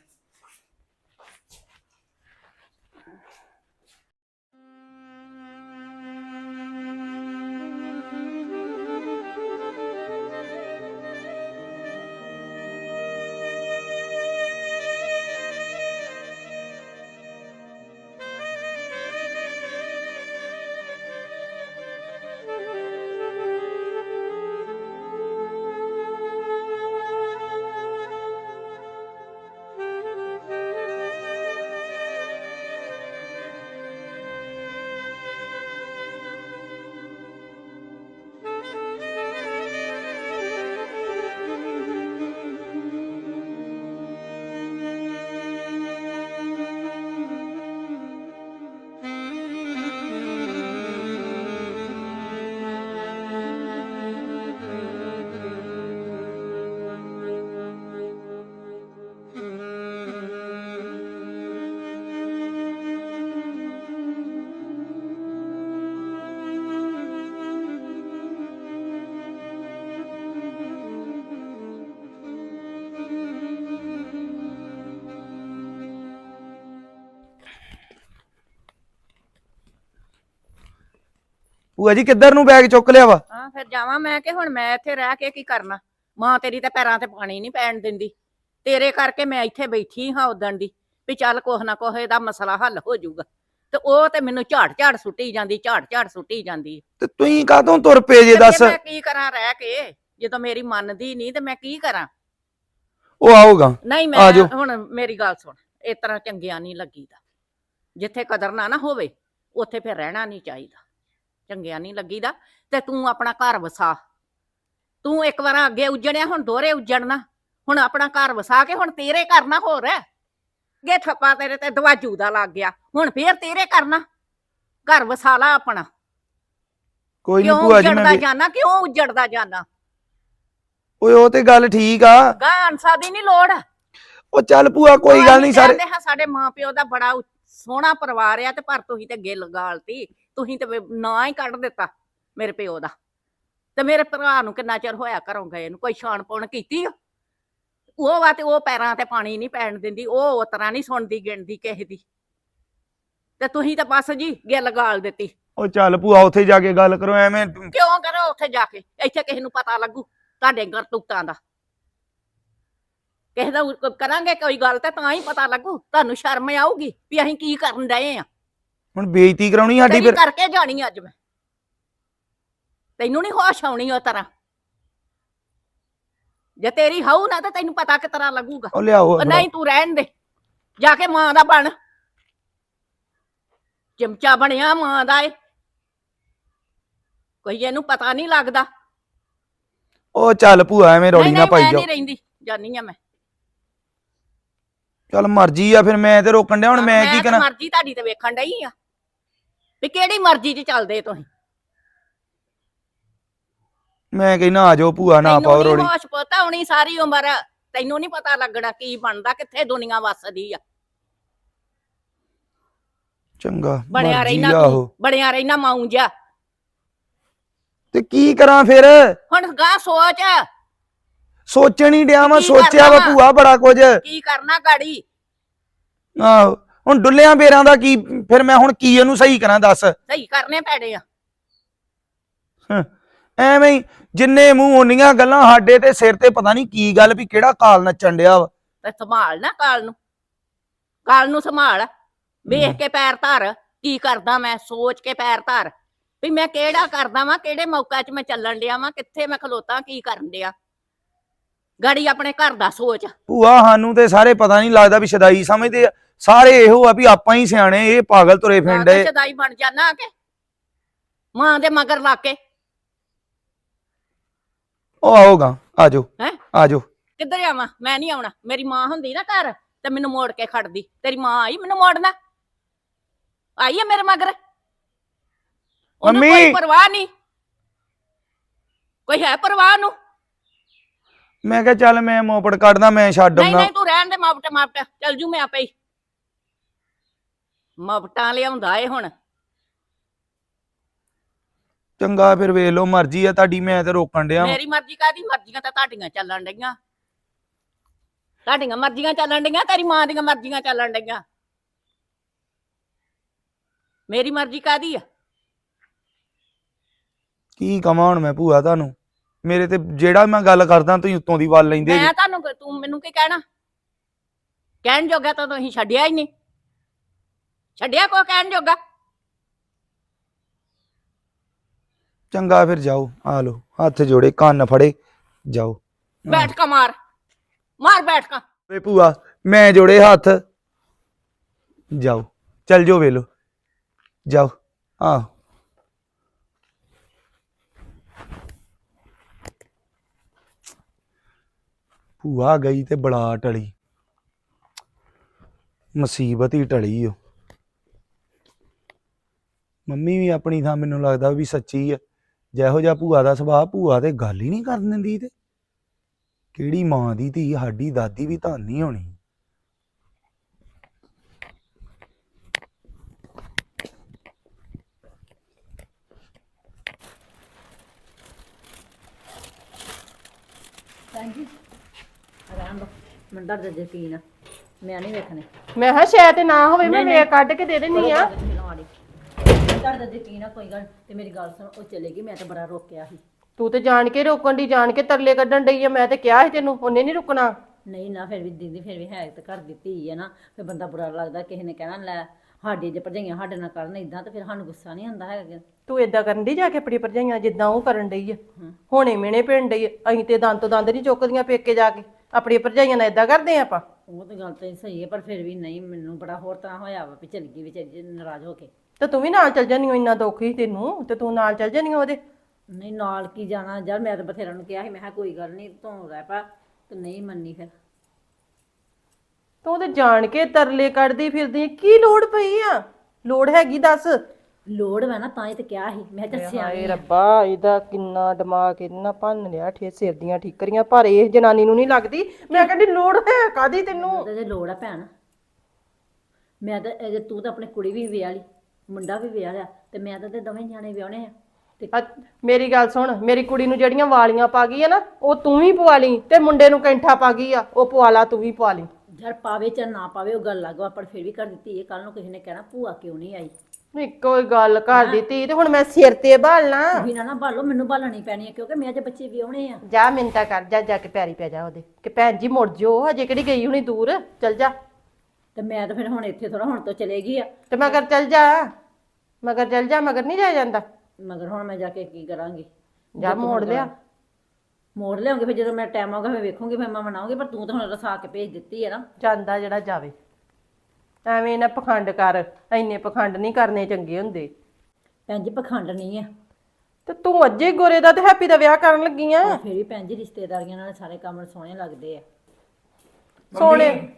ਭੂਆ ਜੀ ਕਿੱਧਰ ਨੂੰ ਬੈਗ ਚੁੱਕ ਲਿਆ ਵਾ? ਹਾਂ ਫਿਰ ਜਾਵਾਂ ਮੈਂ ਕਿ ਹੁਣ ਮੈਂ ਇੱਥੇ ਰਹਿ ਕੇ ਕੀ ਕਰਨਾ? ਮਾਂ ਤੇਰੀ ਤਾਂ ਪੈਰਾਂ ਤੇ ਪਾਣੀ ਨਹੀਂ ਪੈਣ ਦਿੰਦੀ। ਤੇਰੇ ਕਰਕੇ ਮੈਂ ਇੱਥੇ ਬੈਠੀ ਹਾਂ ਉਦਣ ਦੀ ਵੀ ਚੱਲ ਕੁਛ ਨਾ ਕੁਛ ਇਹਦਾ ਮਸਲਾ ਹੱਲ ਹੋ ਜਾਊਗਾ। ਤੇ ਉਹ ਤੇ ਮੈਨੂੰ ਝਾੜ ਝਾੜ ਸੁੱਟੀ ਜਾਂਦੀ ਝਾੜ ਝਾੜ ਸੁੱਟੀ ਜਾਂਦੀ। ਤੇ ਤੁਸੀਂ ਕਾਹਤੋਂ ਤੁਰ ਪਏ ਜੇ ਦੱਸ? ਮੈਂ ਕੀ ਕਰਾਂ ਰਹਿ ਕੇ? ਜਦੋਂ ਮੇਰੀ ਮੰਨਦੀ ਨਹੀਂ ਤੇ ਮੈਂ ਕੀ ਕਰਾਂ? ਉਹ ਆਊਗਾ। ਨਹੀਂ ਮੈਂ। ਹੁਣ ਮੇਰੀ ਗੱਲ ਸੁਣ ਇਸ ਤਰ੍ਹਾਂ ਚੰਗਿਆ ਨਹੀਂ ਲੱਗੀਦਾ। ਜਿੱਥੇ ਕਦਰ ਨਾ ਨਾ ਹੋਵੇ ਉੱਥੇ ਫਿਰ ਰਹਿਣਾ ਨਹੀਂ ਚਾਹੀਦਾ। ਚੰਗਿਆ ਨਹੀਂ ਲੱਗੀਦਾ ਤੇ ਤੂੰ ਆਪਣਾ ਘਰ ਵਸਾ। ਤੂੰ ਇੱਕ ਵਾਰ ਅੱਗੇ ਉੱਜੜਿਆ ਹੁਣ ਦੋਹਰੇ ਉੱਜੜਨਾ। ਹੁਣ ਆਪਣਾ ਘਰ ਵਸਾ ਕੇ ਹੁਣ ਤੇਰੇ ਕਰਨਾ ਹੋਰ। ਹੈ ਗੇ ਥੱਪਾ ਤੇਰੇ ਤੇ ਦਵਾਜੂ ਦਾ ਲੱਗ ਗਿਆ ਹੁਣ ਫੇਰ ਤੇਰੇ ਕਰਨਾ ਘਰ ਵਸਾ ਲਾ ਆਪਣਾ। ਕੋਈ ਨਹੀਂ ਕਿਉਂ ਭੂਆ ਜੀ ਮੈਂ ਉਜੜਦਾ ਵੀ- ਜਾਣਾ ਕਿਉਂ ਉਜੜਦਾ ਜਾਣਾ ਓਏ ਉਹ ਤੇ ਗੱਲ ਠੀਕ ਆ। ਗਾਂ ਅਨਸਾ ਦੀ ਨਹੀਂ ਲੋੜ। ਉਹ ਚੱਲ ਭੂਆ ਕੋਈ ਗੱਲ ਨਹੀਂ ਸਾਰੇ ਕਹਿੰਦੇ ਹਾਂ ਸਾਡੇ ਮਾਂ ਪਿਓ ਦਾ ਬੜਾ ਉ- ਸੋਹਣਾ ਪਰਿਵਾਰ ਆ ਤੇ ਪਰ ਤੁਸੀਂ ਤੇ ਗਿੱਲ ਗਾਲਤੀ। ਤੁਸੀਂ ਤੇ ਨਾਂ ਹੀ ਕੱਢ ਦਿੱਤਾ ਮੇਰੇ ਪਿਓ ਦਾ। ਤੇ ਮੇਰੇ ਭਰਾ ਨੂੰ ਕਿੰਨਾ ਚਿਰ ਹੋਇਆ ਘਰੋਂ ਗਏ ਨੂੰ ਕੋਈ ਛਾਣ ਪਾਉਣ ਕੀਤੀ ਆ? ਉਹ ਵਾ ਤੇ ਉਹ ਪੈਰਾਂ ਤੇ ਪਾਣੀ ਨਹੀਂ ਪੈਣ ਦਿੰਦੀ ਉਹ ਉਤਰਾ ਨਹੀਂ ਸੁਣਦੀ ਗਿਣਦੀ ਕਿਸੇ ਦੀ। ਤੇ ਤੁਸੀਂ ਤਾਂ ਬਸ ਜੀ ਗਿੱਲ ਗਾਲ ਦਿੱਤੀ। ਉਹ ਚੱਲ ਭੂਆ ਉੱਥੇ ਜਾ ਕੇ ਗੱਲ ਕਰੋ ਐਵੇਂ ਕਿਉਂ ਕਰੋ ਉੱਥੇ ਜਾ ਕੇ? ਇੱਥੇ ਕਿਸੇ ਨੂੰ ਪਤਾ ਲੱਗੂ ਤੁਹਾਡੇ ਕਰਤੂਤਾਂ ਦਾ। ਕਿਸੇ ਦਾ ਕਰਾਂਗੇ ਕੋਈ ਗੱਲ ਤੇ ਤਾਂ ਹੀ ਪਤਾ ਲੱਗੂ ਤੁਹਾਨੂੰ ਸ਼ਰਮ ਆਊਗੀ ਵੀ ਅਸੀਂ ਕੀ ਕਰਨ ਡਏ ਆ? ਹੁਣ ਬੇਇੱਜ਼ਤੀ ਕਰਾਉਣੀ ਸਾਡੀ ਤੇਰੀ ਫਿਰ। ਕਰਕੇ ਜਾਣੀ ਅੱਜ ਮੈਂ। ਤੈਨੂੰ ਨਹੀਂ ਹੋਸ਼ ਆਉਣੀ ਉਹ ਤਰ੍ਹਾਂ। ਜੇ ਤੇਰੀ ਹਾਉ ਨਾ ਤਾਂ ਤੈਨੂੰ ਪਤਾ ਕਿ ਤਰ੍ਹਾਂ ਲੱਗੂਗਾ। ਉਹ ਲਿਆਓ ਉਹ ਨਹੀਂ ਤੂੰ ਰਹਿਣ ਦੇ। ਜਾ ਕੇ ਮਾਂ ਦਾ ਬਣ। ਚਮਚਾ ਬਣਿਆ ਮਾਂ ਦਾ ਏ। ਕੋਈ ਇਹਨੂੰ ਪਤਾ ਨਹੀਂ ਲੱਗਦਾ। ਉਹ ਚੱਲ ਭੂਆ ਐਵੇਂ ਰੌਲੀ ਨਾ ਪਾਈ ਮੈਂ ਜਾਓ। ਨਹੀਂ ਰਹਿੰਦੀ। ਜਾਨੀ ਆ ਮੈਂ। ਚੱਲ ਮਰਜ਼ੀ ਆ ਫਿਰ ਮੈਂ ਤੇ ਰੋਕਣ ਡਿਆ ਹੁਣ ਮੈਂ ਕੀ ਤਾਂ ਕਰਾਂ? ਮਰਜ਼ੀ ਤੁਹਾਡੀ ਤੇ ਵੇਖਣ ਡਈ ਆ। ਵੀ ਕਿਹੜੀ ਮਰਜ਼ੀ 'ਚ ਚੱਲਦੇ ਤੁਸੀਂ। ਮੈਂ ਕਹਿੰਦਾ ਆ ਜਾਓ ਭੂਆ ਨਾ ਤੈਨੂੰ ਪਾਓ ਨੀ ਰੋਲੀ ਹੋਸ਼ ਪਤਾ ਹੋਣੀ ਸਾਰੀ ਉਮਰ। ਤੈਨੂੰ ਨਹੀਂ ਪਤਾ ਲੱਗਣਾ ਕੀ ਬਣਦਾ ਕਿੱਥੇ ਦੁਨੀਆ ਵੱਸਦੀ ਆ। ਚੰਗਾ ਬਣਿਆ ਮਰਜ਼ੀ ਰਹਿਣਾ ਆ ਤੂੰ ਉਹ। ਬਣਿਆ ਰਹਿਣਾ ਮਾਊਂ ਜਾ ਤੇ ਕੀ ਕਰਾਂ ਫਿਰ? ਹੁਣ ਗਾ ਸੋਚ। ਸੋਚਣ ਹੀ ਡਿਆ ਵਾ ਕੀ ਸੋਚਿਆ ਵਾ ਕਰਨਾ ਵਾ? ਭੂਆ ਬੜਾ ਕੁਝ। ਕੀ ਕਰਨਾ ਗਾੜੀ? ਆਹੋ। ਹੁਣ ਡੁੱਲਿਆਂ ਬੇਰਾਂ ਦਾ ਕੀ ਫਿਰ ਮੈਂ ਹੁਣ ਕੀ ਇਹਨੂੰ ਸਹੀ ਕਰਾਂ ਦੱਸ? ਸਹੀ ਕਰਨੇ ਪੈਣੇ ਆ। ਐਵੇਂ ਹੀ ਜਿੰਨੇ ਮੂੰਹ ਹੁੰਨੀਆਂ ਗੱਲਾਂ ਸਾਡੇ ਤੇ ਸਿਰ ਤੇ ਪਤਾ ਨਹੀਂ ਕੀ ਗੱਲ ਵੀ ਕਿਹੜਾ ਕਾਲ ਨੱਚਣ ਡਿਆ ਵਾ। ਤੇ ਸੰਭਾਲ ਨਾ ਕਾਲ ਨੂੰ। ਕਾਲ ਨੂੰ ਸੰਭਾਲ ਵੇਖ ਕੇ ਪੈਰ ਧਰ ਕੀ ਕਰਦਾ ਮੈਂ ਸੋਚ ਕੇ ਪੈਰ ਧਰ। ਵੀ ਮੈਂ ਕਿਹੜਾ ਕਰਦਾ ਵਾਂ ਕਿਹੜੇ ਮੌਕਾ 'ਚ ਮੈਂ ਚੱਲਣ ਡਿਆ ਵਾਂ ਕਿੱਥੇ ਮੈਂ ਖਲੋਤਾ ਕੀ ਕਰਨ ਡਿਆ। ਗਾੜੀ ਆਪਣੇ ਘਰ ਦਾ ਸੋਚ। ਭੂਆ ਸਾਨੂੰ ਤੇ ਸਾਰੇ ਪਤਾ ਨਹੀਂ ਲੱਗਦਾ ਵੀ ਸ਼ਦਾਈ ਸਮਝਦੇ ਆ। ਸਾਰੇ ਇਹੋ ਆ ਵੀ ਆਪਾਂ ਹੀ ਸਿਆਣੇ ਇਹ ਪਾਗਲ ਤੁਰੇ ਫਿਰਦੇ। ਸਦਾਈ ਬਣ ਜਾਣਾ ਕਿ। ਮਾਂ ਦੇ ਮਗਰ ਲਾ ਕੇ। ਉਹ ਆਓਗਾ ਆਜੋ ਹੈਂ? ਆਜੋ। ਕਿੱਧਰ ਆਵਾਂ ਮੈਂ ਨਹੀਂ ਆਉਣਾ। ਮੇਰੀ ਮਾਂ ਹੁੰਦੀ ਨਾ ਘਰ ਤੇ ਮੈਨੂੰ ਮੋੜ ਕੇ ਖੜਦੀ। ਤੇਰੀ ਮਾਂ ਆਈ ਮੈਨੂੰ ਮੋੜਨਾ। ਆਈ ਹੈ ਮੇਰੇ ਮਗਰ। ਉਹਨੂੰ ਕੋਈ ਮੰਮੀ! ਪਰਵਾਹ ਨਹੀਂ। ਕੋਈ ਹੈ ਪਰਵਾਹ ਨੂੰ ਮੈਂ ਕਿਹਾ ਚੱਲ ਮੈਂ ਮੋਪੜ ਕੱਢਦਾ ਮੈਂ ਛੱਡ ਨਹੀਂ ਆਉਣਾ ਨਹੀਂ ਤੂੰ ਰਹਿਣ ਦੇ ਮਾਪਟਾ ਮਾਪਟਾ ਚੱਲ ਜੂ ਮੈਂ ਆਪੇ ਹੀ। ਮਾਪਟਾਂ ਲਿਆਉਂਦਾ ਏ ਹੁਣ। ਚੰਗਾ ਫਿਰ ਵੇਖ ਲਓ ਮਰਜ਼ੀ ਆ ਤੁਹਾਡੀ ਮੈਂ ਤੇ ਰੋਕਣ ਡਿਆ ਵਾਂ। ਮੇਰੀ ਮਰਜ਼ੀ ਕਾਦੀ ਮਰਜ਼ੀਆਂ ਤਾਂ ਤੁਹਾਡੀਆਂ ਚੱਲਣ ਡਈਆਂ। ਤੁਹਾਡੀਆਂ ਮਰਜ਼ੀਆਂ ਚੱਲਣ ਡਈਆਂ ਤੇਰੀ ਮਾਂ ਦੀਆਂ ਮਰਜ਼ੀਆਂ ਚੱਲਣ ਡਈਆਂ। ਮੇਰੀ ਮਰਜ਼ੀ ਕਾਦੀ ਆ? ਕੀ ਕਵਾਂ ਹੁਣ ਮੈਂ ਭੂਆ ਤੁਹਾਨੂੰ? ਮੇਰੇ ਤੇ ਜਿਹੜਾ ਮੈਂ ਗੱਲ ਕਰਦਾ ਤੁਸੀਂ ਉੱਤੋਂ ਦੀ ਵੱਲ ਲੈਂਦੇ ਜੀ। ਮੈਂ ਤੁਹਾਨੂੰ ਕ- ਤੂੰ ਮੈਨੂੰ ਕੀ ਕਹਿਣਾ? ਕਹਿਣ ਜੋਗਾ ਤਾਂ ਤੁਸੀਂ ਛੱਡਿਆ ਹੀ ਨਹੀਂ। ਛੱਡਿਆ ਕੋ ਕਹਿਣ ਜੋਗਾ? ਚੰਗਾ ਫਿਰ ਜਾਓ ਆ ਲਓ ਹੱਥ ਜੋੜੇ ਕੰਨ ਫੜੇ ਜਾਓ। ਬੈਠ ਕਾ ਮਾਰ ਮਾਰ ਬੈਠ ਕਾ ਵੇ ਭੂਆ ਮੈਂ ਜੋੜੇ ਹੱਥ। ਜਾਓ ਚੱਲ ਜਾਓ ਵੇਲੋ। ਜਾਓ ਆ ਭੂਆ ਗਈ ਤੇ ਬੜਾ ਟਲੀ। ਮੁਸੀਬਤ ਹੀ ਟਲੀ ਓ। ਮੰਮੀ ਵੀ ਆਪਣੀ ਥਾਂ ਮੈਨੂੰ ਲੱਗਦਾ ਵੀ ਸੱਚੀ ਆ। ਜਿਹੋ ਜਿਹਾ ਭੂਆ ਦਾ ਸੁਭਾਅ ਭੂਆ ਤੇ ਗੱਲ ਹੀ ਨਹੀਂ ਕਰਨ ਦਿੰਦੀ ਤੇ। ਕਿਹੜੀ ਮਾਂ ਦੀ ਧੀ ਸਾਡੀ ਦਾਦੀ ਵੀ ਤਾਂ ਨਹੀਂ ਹੋਣੀ। ਰਹਿਣ ਦੋ ਦੇ ਯਕੀਨ ਮੈਂ ਨਹੀਂ ਵੇਖਣੇ। ਮੈਂ ਕਿਹਾ ਸ਼ਾਇਦ ਨਾ ਹੋਵੇ ਮੈਂ ਵੇਖ ਕੱਢ ਕੇ ਦੇ ਦਿੰਨੀ ਆ। ਯਕੀਨ ਆ ਕੋਈ ਗੱਲ ਤੇ ਮੇਰੀ ਗੱਲ ਸੁਣ ਉਹ ਚਲੇ ਗਈ ਮੈਂ ਤਾਂ ਬੜਾ ਰੋਕਿਆ ਸੀ। ਤੂੰ ਤੇ ਜਾਣ ਕੇ ਰੋਕਣ ਦੀ ਜਾਣ ਕੇ ਤਰਲੇ ਕੱਢਣ ਡਈ ਆ ਮੈਂ ਤੇ ਕਿਹਾ ਸੀ ਤੈਨੂੰ ਉਹਨੇ ਨਹੀਂ ਰੁਕਣਾ। ਨਹੀਂ ਨਾ ਫਿਰ ਵੀ ਦੀਦੀ ਫਿਰ ਵੀ ਹੈ ਤੇ ਘਰ ਦੀ ਧੀ ਹੈ ਨਾ ਫਿਰ ਬੰਦਾ ਬੁਰਾ ਲੱਗਦਾ ਕਿਸੇ ਨੇ ਕਹਿਣਾ ਲੈ ਸਾਡੀ ਜੇ ਭਰਜਾਈਆਂ ਸਾਡੇ ਨਾਲ ਕਰਨ ਇਦਾਂ ਤੇ ਫਿਰ ਸਾਨੂੰ ਗੁੱਸਾ ਨਹੀਂ ਆਉਂਦਾ ਹੈਗਾ। ਤੂੰ ਏਦਾਂ ਕਰਨ ਦੀ ਜਾ ਕੇ ਆਪਣੀ ਭਰਜਾਈਆਂ ਜਿੱਦਾਂ ਉਹ ਕਰਨ ਡਈ ਆ। ਹੁਣੇ ਮਿਹਣੇ ਪਿੰਡ ਡਈ ਆ। ਅਸੀਂ ਤੇ ਦੰਦ ਤੋਂ ਦੰਦ ਨਹੀਂ ਚੁੱਕਦੀਆਂ ਪੇਕੇ ਜਾ ਕੇ ਆਪਣੀ ਭਰਜਾਈਆਂ ਨਾਲ ਏਦਾਂ ਕਰਦੇ ਆ ਆਪਾਂ। ਉਹ ਤਾਂ ਗੱਲ ਤਾਂ ਸਹੀ ਹੈ ਪਰ ਫਿਰ ਵੀ ਨਹੀਂ ਮੈਨੂੰ ਬੜਾ ਹੋਰ ਤਰ੍ਹਾਂ ਹੋਇਆ ਵਾ ਵੀ ਚਲ ਗਈ ਵਿਚਾਰੀ ਨਾਰਾਜ਼ ਹੋ ਕੇ। ਤੇ ਤੂੰ ਵੀ ਨਾਲ ਚੱਲ ਜਾਨੀ ਓ ਇੰਨਾ ਦੁੱਖ ਹੀ ਤੈਨੂੰ ਤੇ ਤੂੰ ਨਾਲ ਚੱਲ ਜਾਨੀ ਓ ਉਹਦੇ। ਨਹੀਂ ਨਾਲ ਕੀ ਜਾਣਾ? ਯਾਰ ਮੈਂ ਤਾਂ ਬਥੇਰਾ ਨੂੰ ਕਿਹਾ ਸੀ ਮੈਂ ਕਿਹਾ ਕੋਈ ਗੱਲ ਨਹੀਂ ਤੂੰ ਰਹਿ ਪਾ ਤੇ ਨਹੀਂ ਮੰਨੀ ਫਿਰ। ਤੂੰ ਤੇ ਜਾਣ ਕੇ ਤਰਲੇ ਕੱਢਦੀ ਫਿਰਦੀ। ਕੀ ਲੋੜ ਪਈ ਆ? ਲੋੜ ਹੈਗੀ ਦੱਸ। ਲੋੜ ਵਾ ਨਾ ਤਾਂ ਹੀ ਤੇ ਕਿਹਾ ਸੀ ਮੈਂ ਕਿਹਾ ਚੱਲ ਹਾਏ ਸਿਆਣੀ ਆ। ਰੱਬਾ ਇਹਦਾ ਕਿੰਨਾ ਦਿਮਾਗ ਇਹਨਾਂ ਭੰਨ ਲਿਆ ਠੇ ਸਿਰ ਦੀਆਂ ਠੀਕਰੀਆਂ ਪਰ ਇਹ ਜਨਾਨੀ ਨੂੰ ਨਹੀਂ ਲੱਗਦੀ। ਮੈਂ ਕਹਿੰਦੀ ਲੋੜ ਹੈ ਕਾਦੀ ਤੈਨੂੰ? ਤੇ ਲੋੜ ਆ ਭੈਣ। ਮੈਂ ਤਾਂ ਅਜੇ ਤੂੰ ਤਾਂ ਆਪਣੀ ਕੁੜੀ ਵੀ ਵਿਆਹ ਲਈ। ਮੁੰਡਾ ਵੀ ਵਿਆਹ ਲਿਆ ਤੇ ਮੈਂ ਤਾਂ ਤੇ ਦੋਵੇਂ ਜਾਣੇ ਵਿਆਹਣੇ ਆ। ਤੇ ਆ, ਮੇਰੀ ਗੱਲ ਸੁਣ ਮੇਰੀ ਕੁੜੀ ਨੂੰ ਜਿਹੜੀਆਂ ਵਾਲੀਆਂ ਪਾ ਗਈ ਆ ਨਾ ਉਹ ਤੂੰ ਵੀ ਪਵਾ ਲਈ ਤੇ ਮੁੰਡੇ ਨੂੰ ਕੈਂਠਾ ਪਾ ਗਈ ਆ ਉਹ ਪਵਾ ਲਾ ਤੂੰ ਵੀ ਪਵਾ ਲਈ। ਯਾਰ ਪਾਵੇ ਚਾਹੇ ਨਾ ਪਾਵੇ ਉਹ ਗੱਲ ਲੱਗੋ ਆਪਾਂ ਫਿਰ ਵੀ ਕਰ ਦਿੱਤੀ। ਇਹ ਕੱਲ ਨੂੰ ਕਿਸੇ ਨੇ ਕਹਿਣਾ ਭੂਆ ਕਿਉਂ ਨਹੀਂ ਆਈ? ਇੱਕੋ ਹੀ ਗੱਲ ਕਰ ਦਿੱਤੀ ਤੇ ਹੁਣ ਮੈਂ ਸਿਰ ਤੇ ਭਾਲਣਾ ਤੁਸੀਂ ਨਾ ਨਾ ਭਾਲੋ ਮੈਨੂੰ ਭਾਲਣੀ ਪੈਣੀ ਹੈ ਕਿਉਂਕਿ ਮੈਂ ਅਜੇ ਬੱਚੇ ਵਿਆਹਣੇ ਆ। ਜਾ ਮਿੰਤਾ ਕਰ ਜਾ ਜਾ ਕੇ ਪੈਰੀ ਪੈ ਜਾ ਉਹਦੇ। ਕਿ ਭੈਣ ਜੀ ਮੁੜ ਜਿਓ ਹਜੇ ਕਿਹੜੀ ਗਈ ਹੁਣੀ ਦੂਰ? ਚੱਲ ਜਾ। ਤੇ ਮੈਂ ਤਾਂ ਫਿਰ ਹੁਣ ਇੱਥੇ ਥੋੜਾ ਹੁਣ ਤੋਂ ਚਲੇਗੀ ਆ। ਤੇ ਮਗਰ ਚੱਲ ਜਾ। ਮਗਰ ਚੱਲ ਜਾ ਮਗਰ ਨਹੀਂ ਜਾ ਜਾਂਦਾ। ਮਗਰ ਹੁਣ ਮੈਂ ਜਾ ਕੇ ਕੀ ਕਰਾਂਗੀ? ਜਾ ਮੋੜ ਲਿਆ। ਮੋੜ ਲਿਆਉਂਗੇ ਫਿਰ ਜਦੋਂ ਮੇਰਾ ਟਾਈਮ ਆਊਗਾ ਫਿਰ ਵੇਖੂੰਗੀ ਫਿਰ ਮੈਂ ਮਨਾਉਂਗੀ ਪਰ ਤੂੰ ਤਾਂ ਹੁਣ ਰਸਾ ਕੇ ਭੇਜ ਦਿੱਤੀ ਹੈ ਨਾ। ਜਾਂਦਾ ਜਿਹੜਾ ਜਾਵੇ। ਐਵੇਂ ਨਾ ਪਖੰਡ ਕਰ ਐਨੇ ਪਖੰਡ ਨਹੀਂ ਕਰਨੇ ਚੰਗੇ ਹੁੰਦੇ। ਭੈਣ ਜੀ ਪਖੰਡ ਨਹੀਂ ਆ। ਤੇ ਤੂੰ ਅੱਜੇ ਗੋਰੇ ਦਾ ਤੇ ਹੈਪੀ ਦਾ ਵਿਆਹ ਕਰਨ ਲੱਗੀ ਆ। ਪਰ ਫਿਰ ਵੀ ਭੈਣ ਜੀ ਰਿਸ਼ਤੇਦਾਰੀਆਂ ਨਾਲ ਸਾਰੇ ਕੰਮ ਸੋਹਣੇ ਲੱਗਦੇ ਆ। ਸੋਹਣੇ।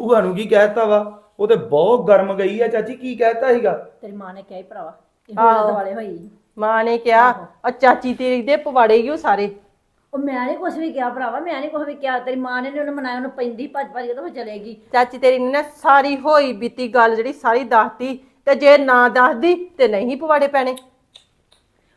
ਭੂਆ ਨੂੰ ਕੀ ਕਹਿਤਾ ਵਾ? ਉਹ ਤੇ ਬਹੁਤ ਗਰਮ ਗਈ ਆ ਚਾਚੀ ਕੀ ਕਹਿਤਾ ਸੀਗਾ? ਤੇਰੀ ਮਾਂ ਨੇ ਕਿਹਾ ਹੀ ਭਰਾਵਾ ਇਹ ਹੋਲੇ ਦੁਆਲੇ ਹੋਈ। ਮਾਂ ਨੇ ਕਿਹਾ ਆ ਚਾਚੀ ਤੇਰੀ ਦੇ ਪਵਾੜੇ ਉਹ ਸਾਰੇ। ਉਹ ਮੈਂ ਨਹੀਂ ਕੁਝ ਵੀ ਕਿਹਾ ਭਰਾਵਾ ਮੈਂ ਨਹੀਂ ਕੁਝ ਵੀ ਕਿਹਾ। ਤੇਰੀ ਮਾਂ ਨੇ ਨੀ ਉਹਨੂੰ ਮਨਾਇਆ ਉਹਨੂੰ ਪੈਂਦੀ ਭੱਜ ਭੱਜ ਕੇ ਤਾਂ ਉਹ ਚਲੇਗੀ ਚਾਚੀ ਤੇਰੀ ਨੇ ਨਾ ਸਾਰੀ ਹੋਈ ਬੀਤੀ ਗੱਲ ਜਿਹੜੀ ਸਾਰੀ ਦੱਸਤੀ ਤੇ ਜੇ ਨਾ ਦੱਸਦੀ ਤੇ ਨਹੀਂ ਪਵਾੜੇ ਪੈਣੇ।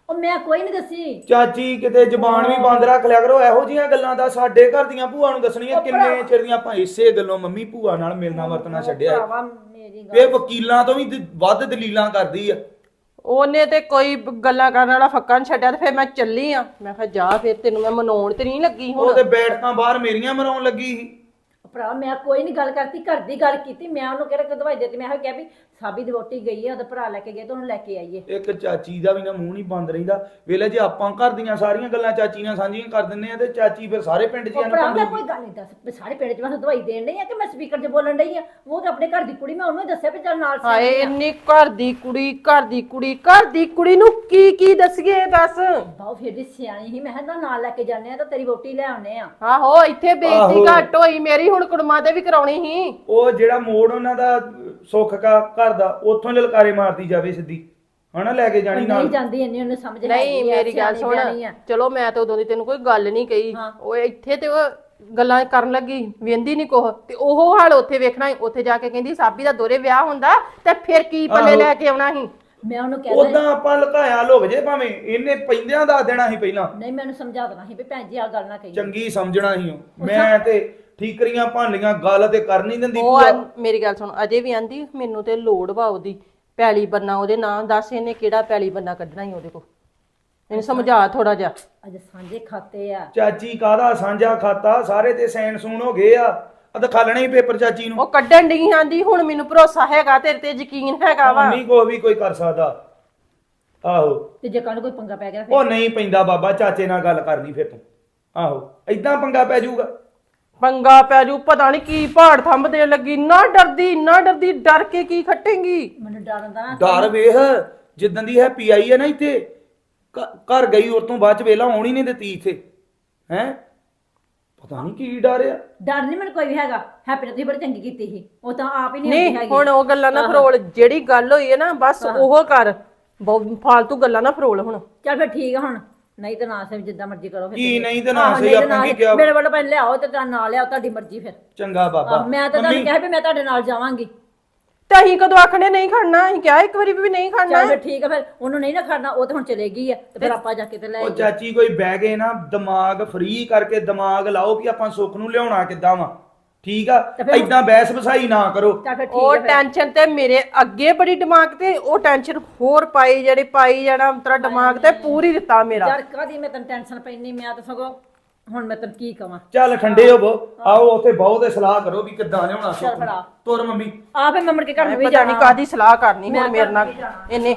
ਉਹ ਮੈਂ ਕੋਈ ਨਹੀਂ ਦੱਸੀ। ਚਾਚੀ ਕਿਤੇ ਜ਼ਬਾਨ ਵੀ ਬੰਦ ਰੱਖ ਲਿਆ ਕਰੋ। ਇਹੋ ਜੀਆਂ ਗੱਲਾਂ ਦਾ ਸਾਡੇ ਘਰ ਦੀਆਂ ਭੂਆ ਨੂੰ ਦੱਸਣੀਆਂ। ਕਿੰਨੇ ਚਿਰ ਦੀਆਂ ਆਪਾਂ ਇਸੇ ਗੱਲੋਂ ਮੰਮੀ ਭੂਆ ਨਾਲ ਮਿਲਣਾ ਵਰਤਣਾ ਛੱਡਿਆ। ਭਰਾਵਾ ਮੇਰੀ ਗੱਲ ਇਹ ਵਕੀਲਾਂ ਤੋਂ ਵੀ ਦ- ਵੱਧ ਦਲੀਲਾਂ ਕਰਦੀ ਆ। ਉਹਨੇ ਤੇ ਕੋਈ ਗੱਲਾਂ ਕਰਨ ਵਾਲਾ ਫੱਕਾ ਨੀ ਛੱਡਿਆ ਤੇ ਫਿਰ ਮੈਂ ਚੱਲੀ ਆ। ਮੈਂ ਕਿਹਾ ਜਾ ਫਿਰ ਤੈਨੂੰ ਮੈਂ ਮਨਾਉਣ ਤੇ ਨਹੀਂ ਲੱਗੀ ਉਹ ਹੁਣ। ਤੇ ਬੈਠਕਾਂ ਬਾਹਰ ਮੇਰੀਆਂ ਮਰਾਉਣ ਲੱਗੀ ਸੀ। ਭਰਾ ਮੈਂ ਕੋਈ ਨਹੀਂ ਗੱਲ ਕਰਤੀ ਘਰ ਦੀ ਗੱਲ ਕੀਤੀ ਮੈਂ ਉਹਨੂੰ ਕਿਹੜਾ ਕਿ ਦਵਾਈ ਦਿੱਤੀ ਮੈਂ ਕਿਹਾ ਕਿਹਾ ਵੀ ਸਾਬੀ ਦੀ ਵੋਟੀ ਗਈ ਹੈ ਉਹਦਾ ਭਰਾ ਲੈ ਕੇ ਗਿਆ ਤੇ ਉਹਨੂੰ ਲੈ ਕੇ ਆਈਏ। ਇੱਕ ਚਾਚੀ ਦਾ ਵੀ ਨਾ ਮੂੰਹ ਨਹੀਂ ਬੰਦ ਰਹਿੰਦਾ। ਵੇਲੇ ਜੇ ਆਪਾਂ ਘਰ ਦੀਆਂ ਸਾਰੀਆਂ ਗੱਲਾਂ ਚਾਚੀ ਨਾਲ ਸਾਂਝੀਆਂ ਕਰ ਦਿੰਨੇ ਆ ਤੇ ਚਾਚੀ ਫਿਰ ਸਾਰੇ ਪਿੰਡ ਉਹ ਜੀਆਂ ਨੂੰ ਭਰਾ ਮੈਂ ਕੋਈ ਗੱਲ ਨਹੀਂ ਦੱਸ ਵੀ ਸਾਰੇ ਪਿੰਡ 'ਚ ਮੈਂ ਦਵਾਈ ਦੇਣ ਡਈ ਆ ਕਿ ਮੈਂ ਸਪੀਕਰ 'ਚ ਬੋਲਣ ਡਈ ਆ? ਉਹ ਤਾਂ ਆਪਣੇ ਘਰ ਦੀ ਕੁੜੀ ਮੈਂ ਉਹਨੂੰ ਹੀ ਦੱਸਿਆ ਵੀ ਚੱਲ ਨਾਲ ਹਾਏ ਸਿਆਣੀ ਆ। ਇੰਨੀ ਘਰ ਦੀ ਕੁੜੀ ਘਰ ਦੀ ਕੁੜੀ ਘਰ ਦੀ ਕੁੜੀ ਨੂੰ ਕੀ ਕੀ ਦੱਸੀਏ ਦੱਸ? ਬਾਉ ਫਿਰ ਦੀ ਸਿਆਣੀ ਸੀ ਮੈਂ ਕਿਹਾ ਨਾਲ ਲੈ ਕੇ ਜਾਂਦੇ ਆ ਤਾਂ ਤੇਰੀ ਵੋਟੀ ਲੈ ਆਉਨੇ ਆ। ਆਹੋ ਇੱਥੇ ਬੇਇੱਜ਼ਤੀ ਆਹੋ। ਘੱਟ ਹੋਈ ਮੇਰੀ ਹੁਣ ਕੁੜਮਾਂ ਤੇ ਵੀ ਕਰਾਉਣੀ ਸੀ। ਉਹ ਜਿਹੜਾ ਮੋੜ ਉਹਨਾਂ ਦਾ ਸੁੱਖ ਕਾ ਘਰ ਦਾ ਉੱਥੋਂ ਲਲਕਾਰੇ ਮਾਰਦੀ ਜਾਵੇ ਸਿੱਧੀ। ਹਨਾ ਲੈ ਕੇ ਜਾਣੀ ਨਹੀਂ ਨਾਲ। ਜਾਂਦੀ ਇੰਨੀ ਉਹਨੂੰ ਸਮਝ ਨਹੀਂ ਮੇਰੀ ਗੱਲ ਸੁਣ। ਚਲੋ ਮੈਂ ਤਾਂ ਉਦੋਂ ਦੀ ਤੈਨੂੰ ਕੋਈ ਗੱਲ ਨਹੀਂ ਕਹੀ। ਉਹ ਇੱਥੇ ਤੇ ਉਹ ਗੱਲਾਂ ਕਰਨ ਲੱਗੀ ਵੇਂਦੀ ਨਹੀਂ ਕੋਹ ਤੇ ਉਹ ਹਾਲ ਉੱਥੇ ਵੇਖਣਾ ਸੀ। ਉੱਥੇ ਜਾ ਕੇ ਕਹਿੰਦੀ ਸਾਬੀ ਦਾ ਦੋਰੇ ਵਿਆਹ ਹੁੰਦਾ ਤੇ ਫਿਰ ਕੀ ਪੱਲੇ ਆਹੋ। ਲੈ ਕੇ ਆਉਣਾ ਸੀ? ਮੈਂ ਉਹਨੂੰ ਕਹਿੰਦਾ ਉਦਾਂ ਆਪਾਂ ਲੁਕਾਇਆ ਲੁਕ ਜੇ ਭਾਵੇਂ ਇਹਨੇ ਪੈਂਦਿਆਂ ਦੱਸ ਦੇਣਾ ਸੀ ਪਹਿਲਾਂ। ਨਹੀਂ ਮੈਨੂੰ ਸਮਝਾ ਦੇਣਾ ਸੀ ਵੀ ਭੈਣ ਜੀ ਆ ਗੱਲ ਨਾ ਕਹੀ ਚੰਗੀ ਸਮਝਣਾ ਸੀ ਉਹ। ਮੈਂ ਤੇ ਠੀਕਰੀਆਂ ਭਾਂਲੀਆਂ ਗੱਲ ਤੇ ਕਰ ਨਹੀਂ ਦਿੰਦੀ ਉਹ ਭੂਆ। ਆ- ਮੇਰੀ ਗੱਲ ਸੁਣ ਅਜੇ ਵੀ ਆਂਦੀ ਮੈਨੂੰ ਤੇ ਲੋੜ ਵਾ ਉਹਦੀ ਪੈਲੀ ਬੰਨਾ ਉਹਦੇ ਨਾਂ ਦੱਸ ਇਹਨੇ ਕਿਹੜਾ ਪੈਲੀ ਬੰਨਾ ਕੱਢਣਾ ਹੀ ਉਹਦੇ ਕੋਲ? ਇਹਨੂੰ ਸਮਝਾ ਥੋੜਾ ਜਿਹਾ। ਅੱਜ ਸਾਂਝੇ ਖਾਤੇ ਆ। ਚਾਚੀ ਕਾਹਦਾ ਸਾਂਝਾ ਖਾਤਾ? ਸਾਰੇ ਤੇ ਸੈਨ ਸੂਨ ਹੋ ਗਏ ਆ। ਆ ਤਾਂ ਖਾਲਣਾ ਹੀ ਪੇਪਰ ਚਾਚੀ ਨੂੰ। ਉਹ ਕੱਢਣ ਡਈ ਆਂਦੀ ਹੁਣ ਮੈਨੂੰ ਭਰੋਸਾ ਹੈਗਾ ਤੇਰੇ ਤੇ ਯਕੀਨ ਹੈਗਾ ਵਾ। ਨਹੀਂ ਕੋ ਵੀ ਕੋਈ ਕਰ ਸਕਦਾ। ਆਹੋ। ਤੇ ਜੇ ਕੱਲ ਕੋਈ ਪੰਗਾ ਪੈ ਗਿਆ ਫਿਰ? ਉਹ ਨਹੀਂ ਪੈਂਦਾ ਬਾਬਾ ਚਾਚੇ ਨਾਲ ਗੱਲ ਕਰਨੀ ਫਿਰ ਤੂੰ। ਆਹੋ। ਐਦਾਂ ਪੰਗਾ ਪੈ ਜਾਊਗਾ। ਪੰਗਾ ਪੈ ਜੂ ਪਤਾ ਨਹੀਂ ਕੀ ਪਹਾੜ ਥੰਬ ਦੇਣ ਲੱਗੀ। ਨਾ ਡਰਦੀ ਨਾ ਡਰਦੀ ਡਰ ਕੇ ਕੀ ਖੱਟੇਂਗੀ? ਮੈਨੂੰ ਡਰ ਹੁੰਦਾ ਨਾ ਡਰ ਵੇਖ ਜਿੱਦਾਂ ਦੀ ਹੈਪੀ ਆਈ ਹੈ ਨਾ ਇੱਥੇ ਘ- ਘਰ ਗਈ ਉਸ ਤੋਂ ਬਾਅਦ ਚ ਵੇਲਾ ਆਉਣੀ ਨਹੀਂ ਦਿੱਤੀ ਇੱਥੇ ਹੈ? ਪਤਾ ਨਹੀਂ ਕੀ ਡਰ ਆ। ਡਰ ਨਹੀਂ ਮੈਨੂੰ ਕੋਈ ਵੀ ਹੈਗਾ। ਹੈਪੀ ਨੇ ਤੁਸੀਂ ਬੜੀ ਚੰਗੀ ਕੀਤੀ ਸੀ। ਉਹ ਤਾਂ ਆਪ ਹੀ ਨਹੀਂ ਆਉਂਦੀ ਨਹੀਂ ਹੈਗੀ। ਹੁਣ ਉਹ ਗੱਲਾਂ ਨਾ ਫਰੋਲ ਜਿਹੜੀ ਗੱਲ ਹੋਈ ਹੈ ਨਾ ਬਸ ਉਹ ਕਰ। ਬਹੁਤ ਫਾਲਤੂ ਗੱਲਾਂ ਨਾ ਫਰੋਲ ਹੁਣ। ਚੱਲ ਫਿਰ ਠੀਕ ਆ ਹੁਣ। ਨਹੀਂ ਤਾਂ ਨਾ ਸੇ ਜਿੱਦਾਂ ਮਰਜ਼ੀ ਕਰੋ ਫਿਰ ਕੀ। ਨਹੀਂ ਤੇ ਨਾ ਆਹੋ, ਸਹੀ, ਨਹੀਂ ਤੇ ਆਪਾਂ ਨਾ ਕੀ ਸਹੀ। ਕਿਹਾ? ਮੇਰੇ ਵੱਲੋਂ ਪਹਿਲੇ ਲਿਆਓ ਤੇ ਤਾਂ ਨਾਲ ਲਿਆਓ ਤੁਹਾਡੀ ਮਰਜ਼ੀ ਫਿਰ ਚੰਗਾ ਬਾਬਾ ਆਹੋ, ਮੈਂ ਤਾਂ ਤੁਹਾਨੂੰ ਕਿਹਾ ਵੀ ਮੈਂ ਤੁਹਾਡੇ ਨਾਲ ਜਾਵਾਂਗੀ ਤੇ ਅਸੀਂ ਕਦੋਂ ਆਖਣੇ ਨਹੀਂ ਖੜਨਾ ਅਸੀਂ ਕਿਹਾ ਇੱਕ ਵਾਰੀ ਵੀ ਨਹੀਂ ਖੜਨਾ ਚੱਲ ਫਿਰ ਠੀਕ ਆ ਫਿਰ ਉਹਨੂੰ ਨਹੀਂ ਨਾ ਖੜਨਾ ਉਹ ਤਾਂ ਹੁਣ ਚਲੇਗੀ ਆ ਤੇ ਫਿਰ ਆਪਾਂ ਜਾ ਕੇ ਤੇ ਲੈ ਉਹ ਆਈਏ। ਚਾਚੀ ਕੋਈ ਬਹਿ ਗਏ ਨਾ ਦਿਮਾਗ ਫ੍ਰੀ ਕਰਕੇ ਦਿਮਾਗ ਲਾਓ ਵੀ ਆਪਾਂ ਸੁੱਖ ਨੂੰ ਲਿਆਉਣਾ ਕਿੱਦਾਂ ਵਾ ਠੀਕ ਆ ਐਦਾਂ ਬਹਿਸ ਵਸਾਈ ਨਾ ਕਰੋ। ਫਿਰ ਉਹ ਟੈਨਸ਼ਨ ਤੇ ਮੇਰੇ ਅੱਗੇ ਬੜੀ ਦਿਮਾਗ ਤੇ ਉਹ ਟੈਨਸ਼ਨ ਹੋਰ ਪਾਈ ਜਿਹੜੀ ਪਾਈ ਜਾਣਾ ਤੇਰਾ ਦਿਮਾਗ ਤੇ ਪੂਰੀ ਦਿੱਤਾ ਮੇਰਾ। ਯਾਰ ਕਾਦੀ ਮੈਂ ਤੈਨੂੰ ਟੈਨਸ਼ਨ ਪੈਣੀ ਮੈਂ ਤਾਂ ਸਗੋਂ ਹੁਣ ਮੈਂ ਤੈਨੂੰ ਕੀ ਕਵਾਂ। ਚੱਲ ਠੰਡੇ ਹੋਵੋ ਆਓ ਉੱਥੇ ਬਹੁ ਤੇ ਸਲਾਹ ਕਰੋ ਵੀ ਕਿੱਦਾਂ ਲਿਆਉਣਾ ਸੁੱਖ ਚੱਲ ਨੂੰ। ਫੜਾ। ਤੁਰ ਮੰਮੀ। ਆ ਫਿਰ ਮੈਂ ਮੁੜ ਕੇ ਘਰ ਨੂੰ ਵੀ ਪਤਾ ਨਹੀਂ ਜਾਣਾ। ਕਾਦੀ ਸਲਾਹ ਕਰਨੀ ਹੁਣ ਮੇਰੇ ਨਾਲ। ਇਹਨੇ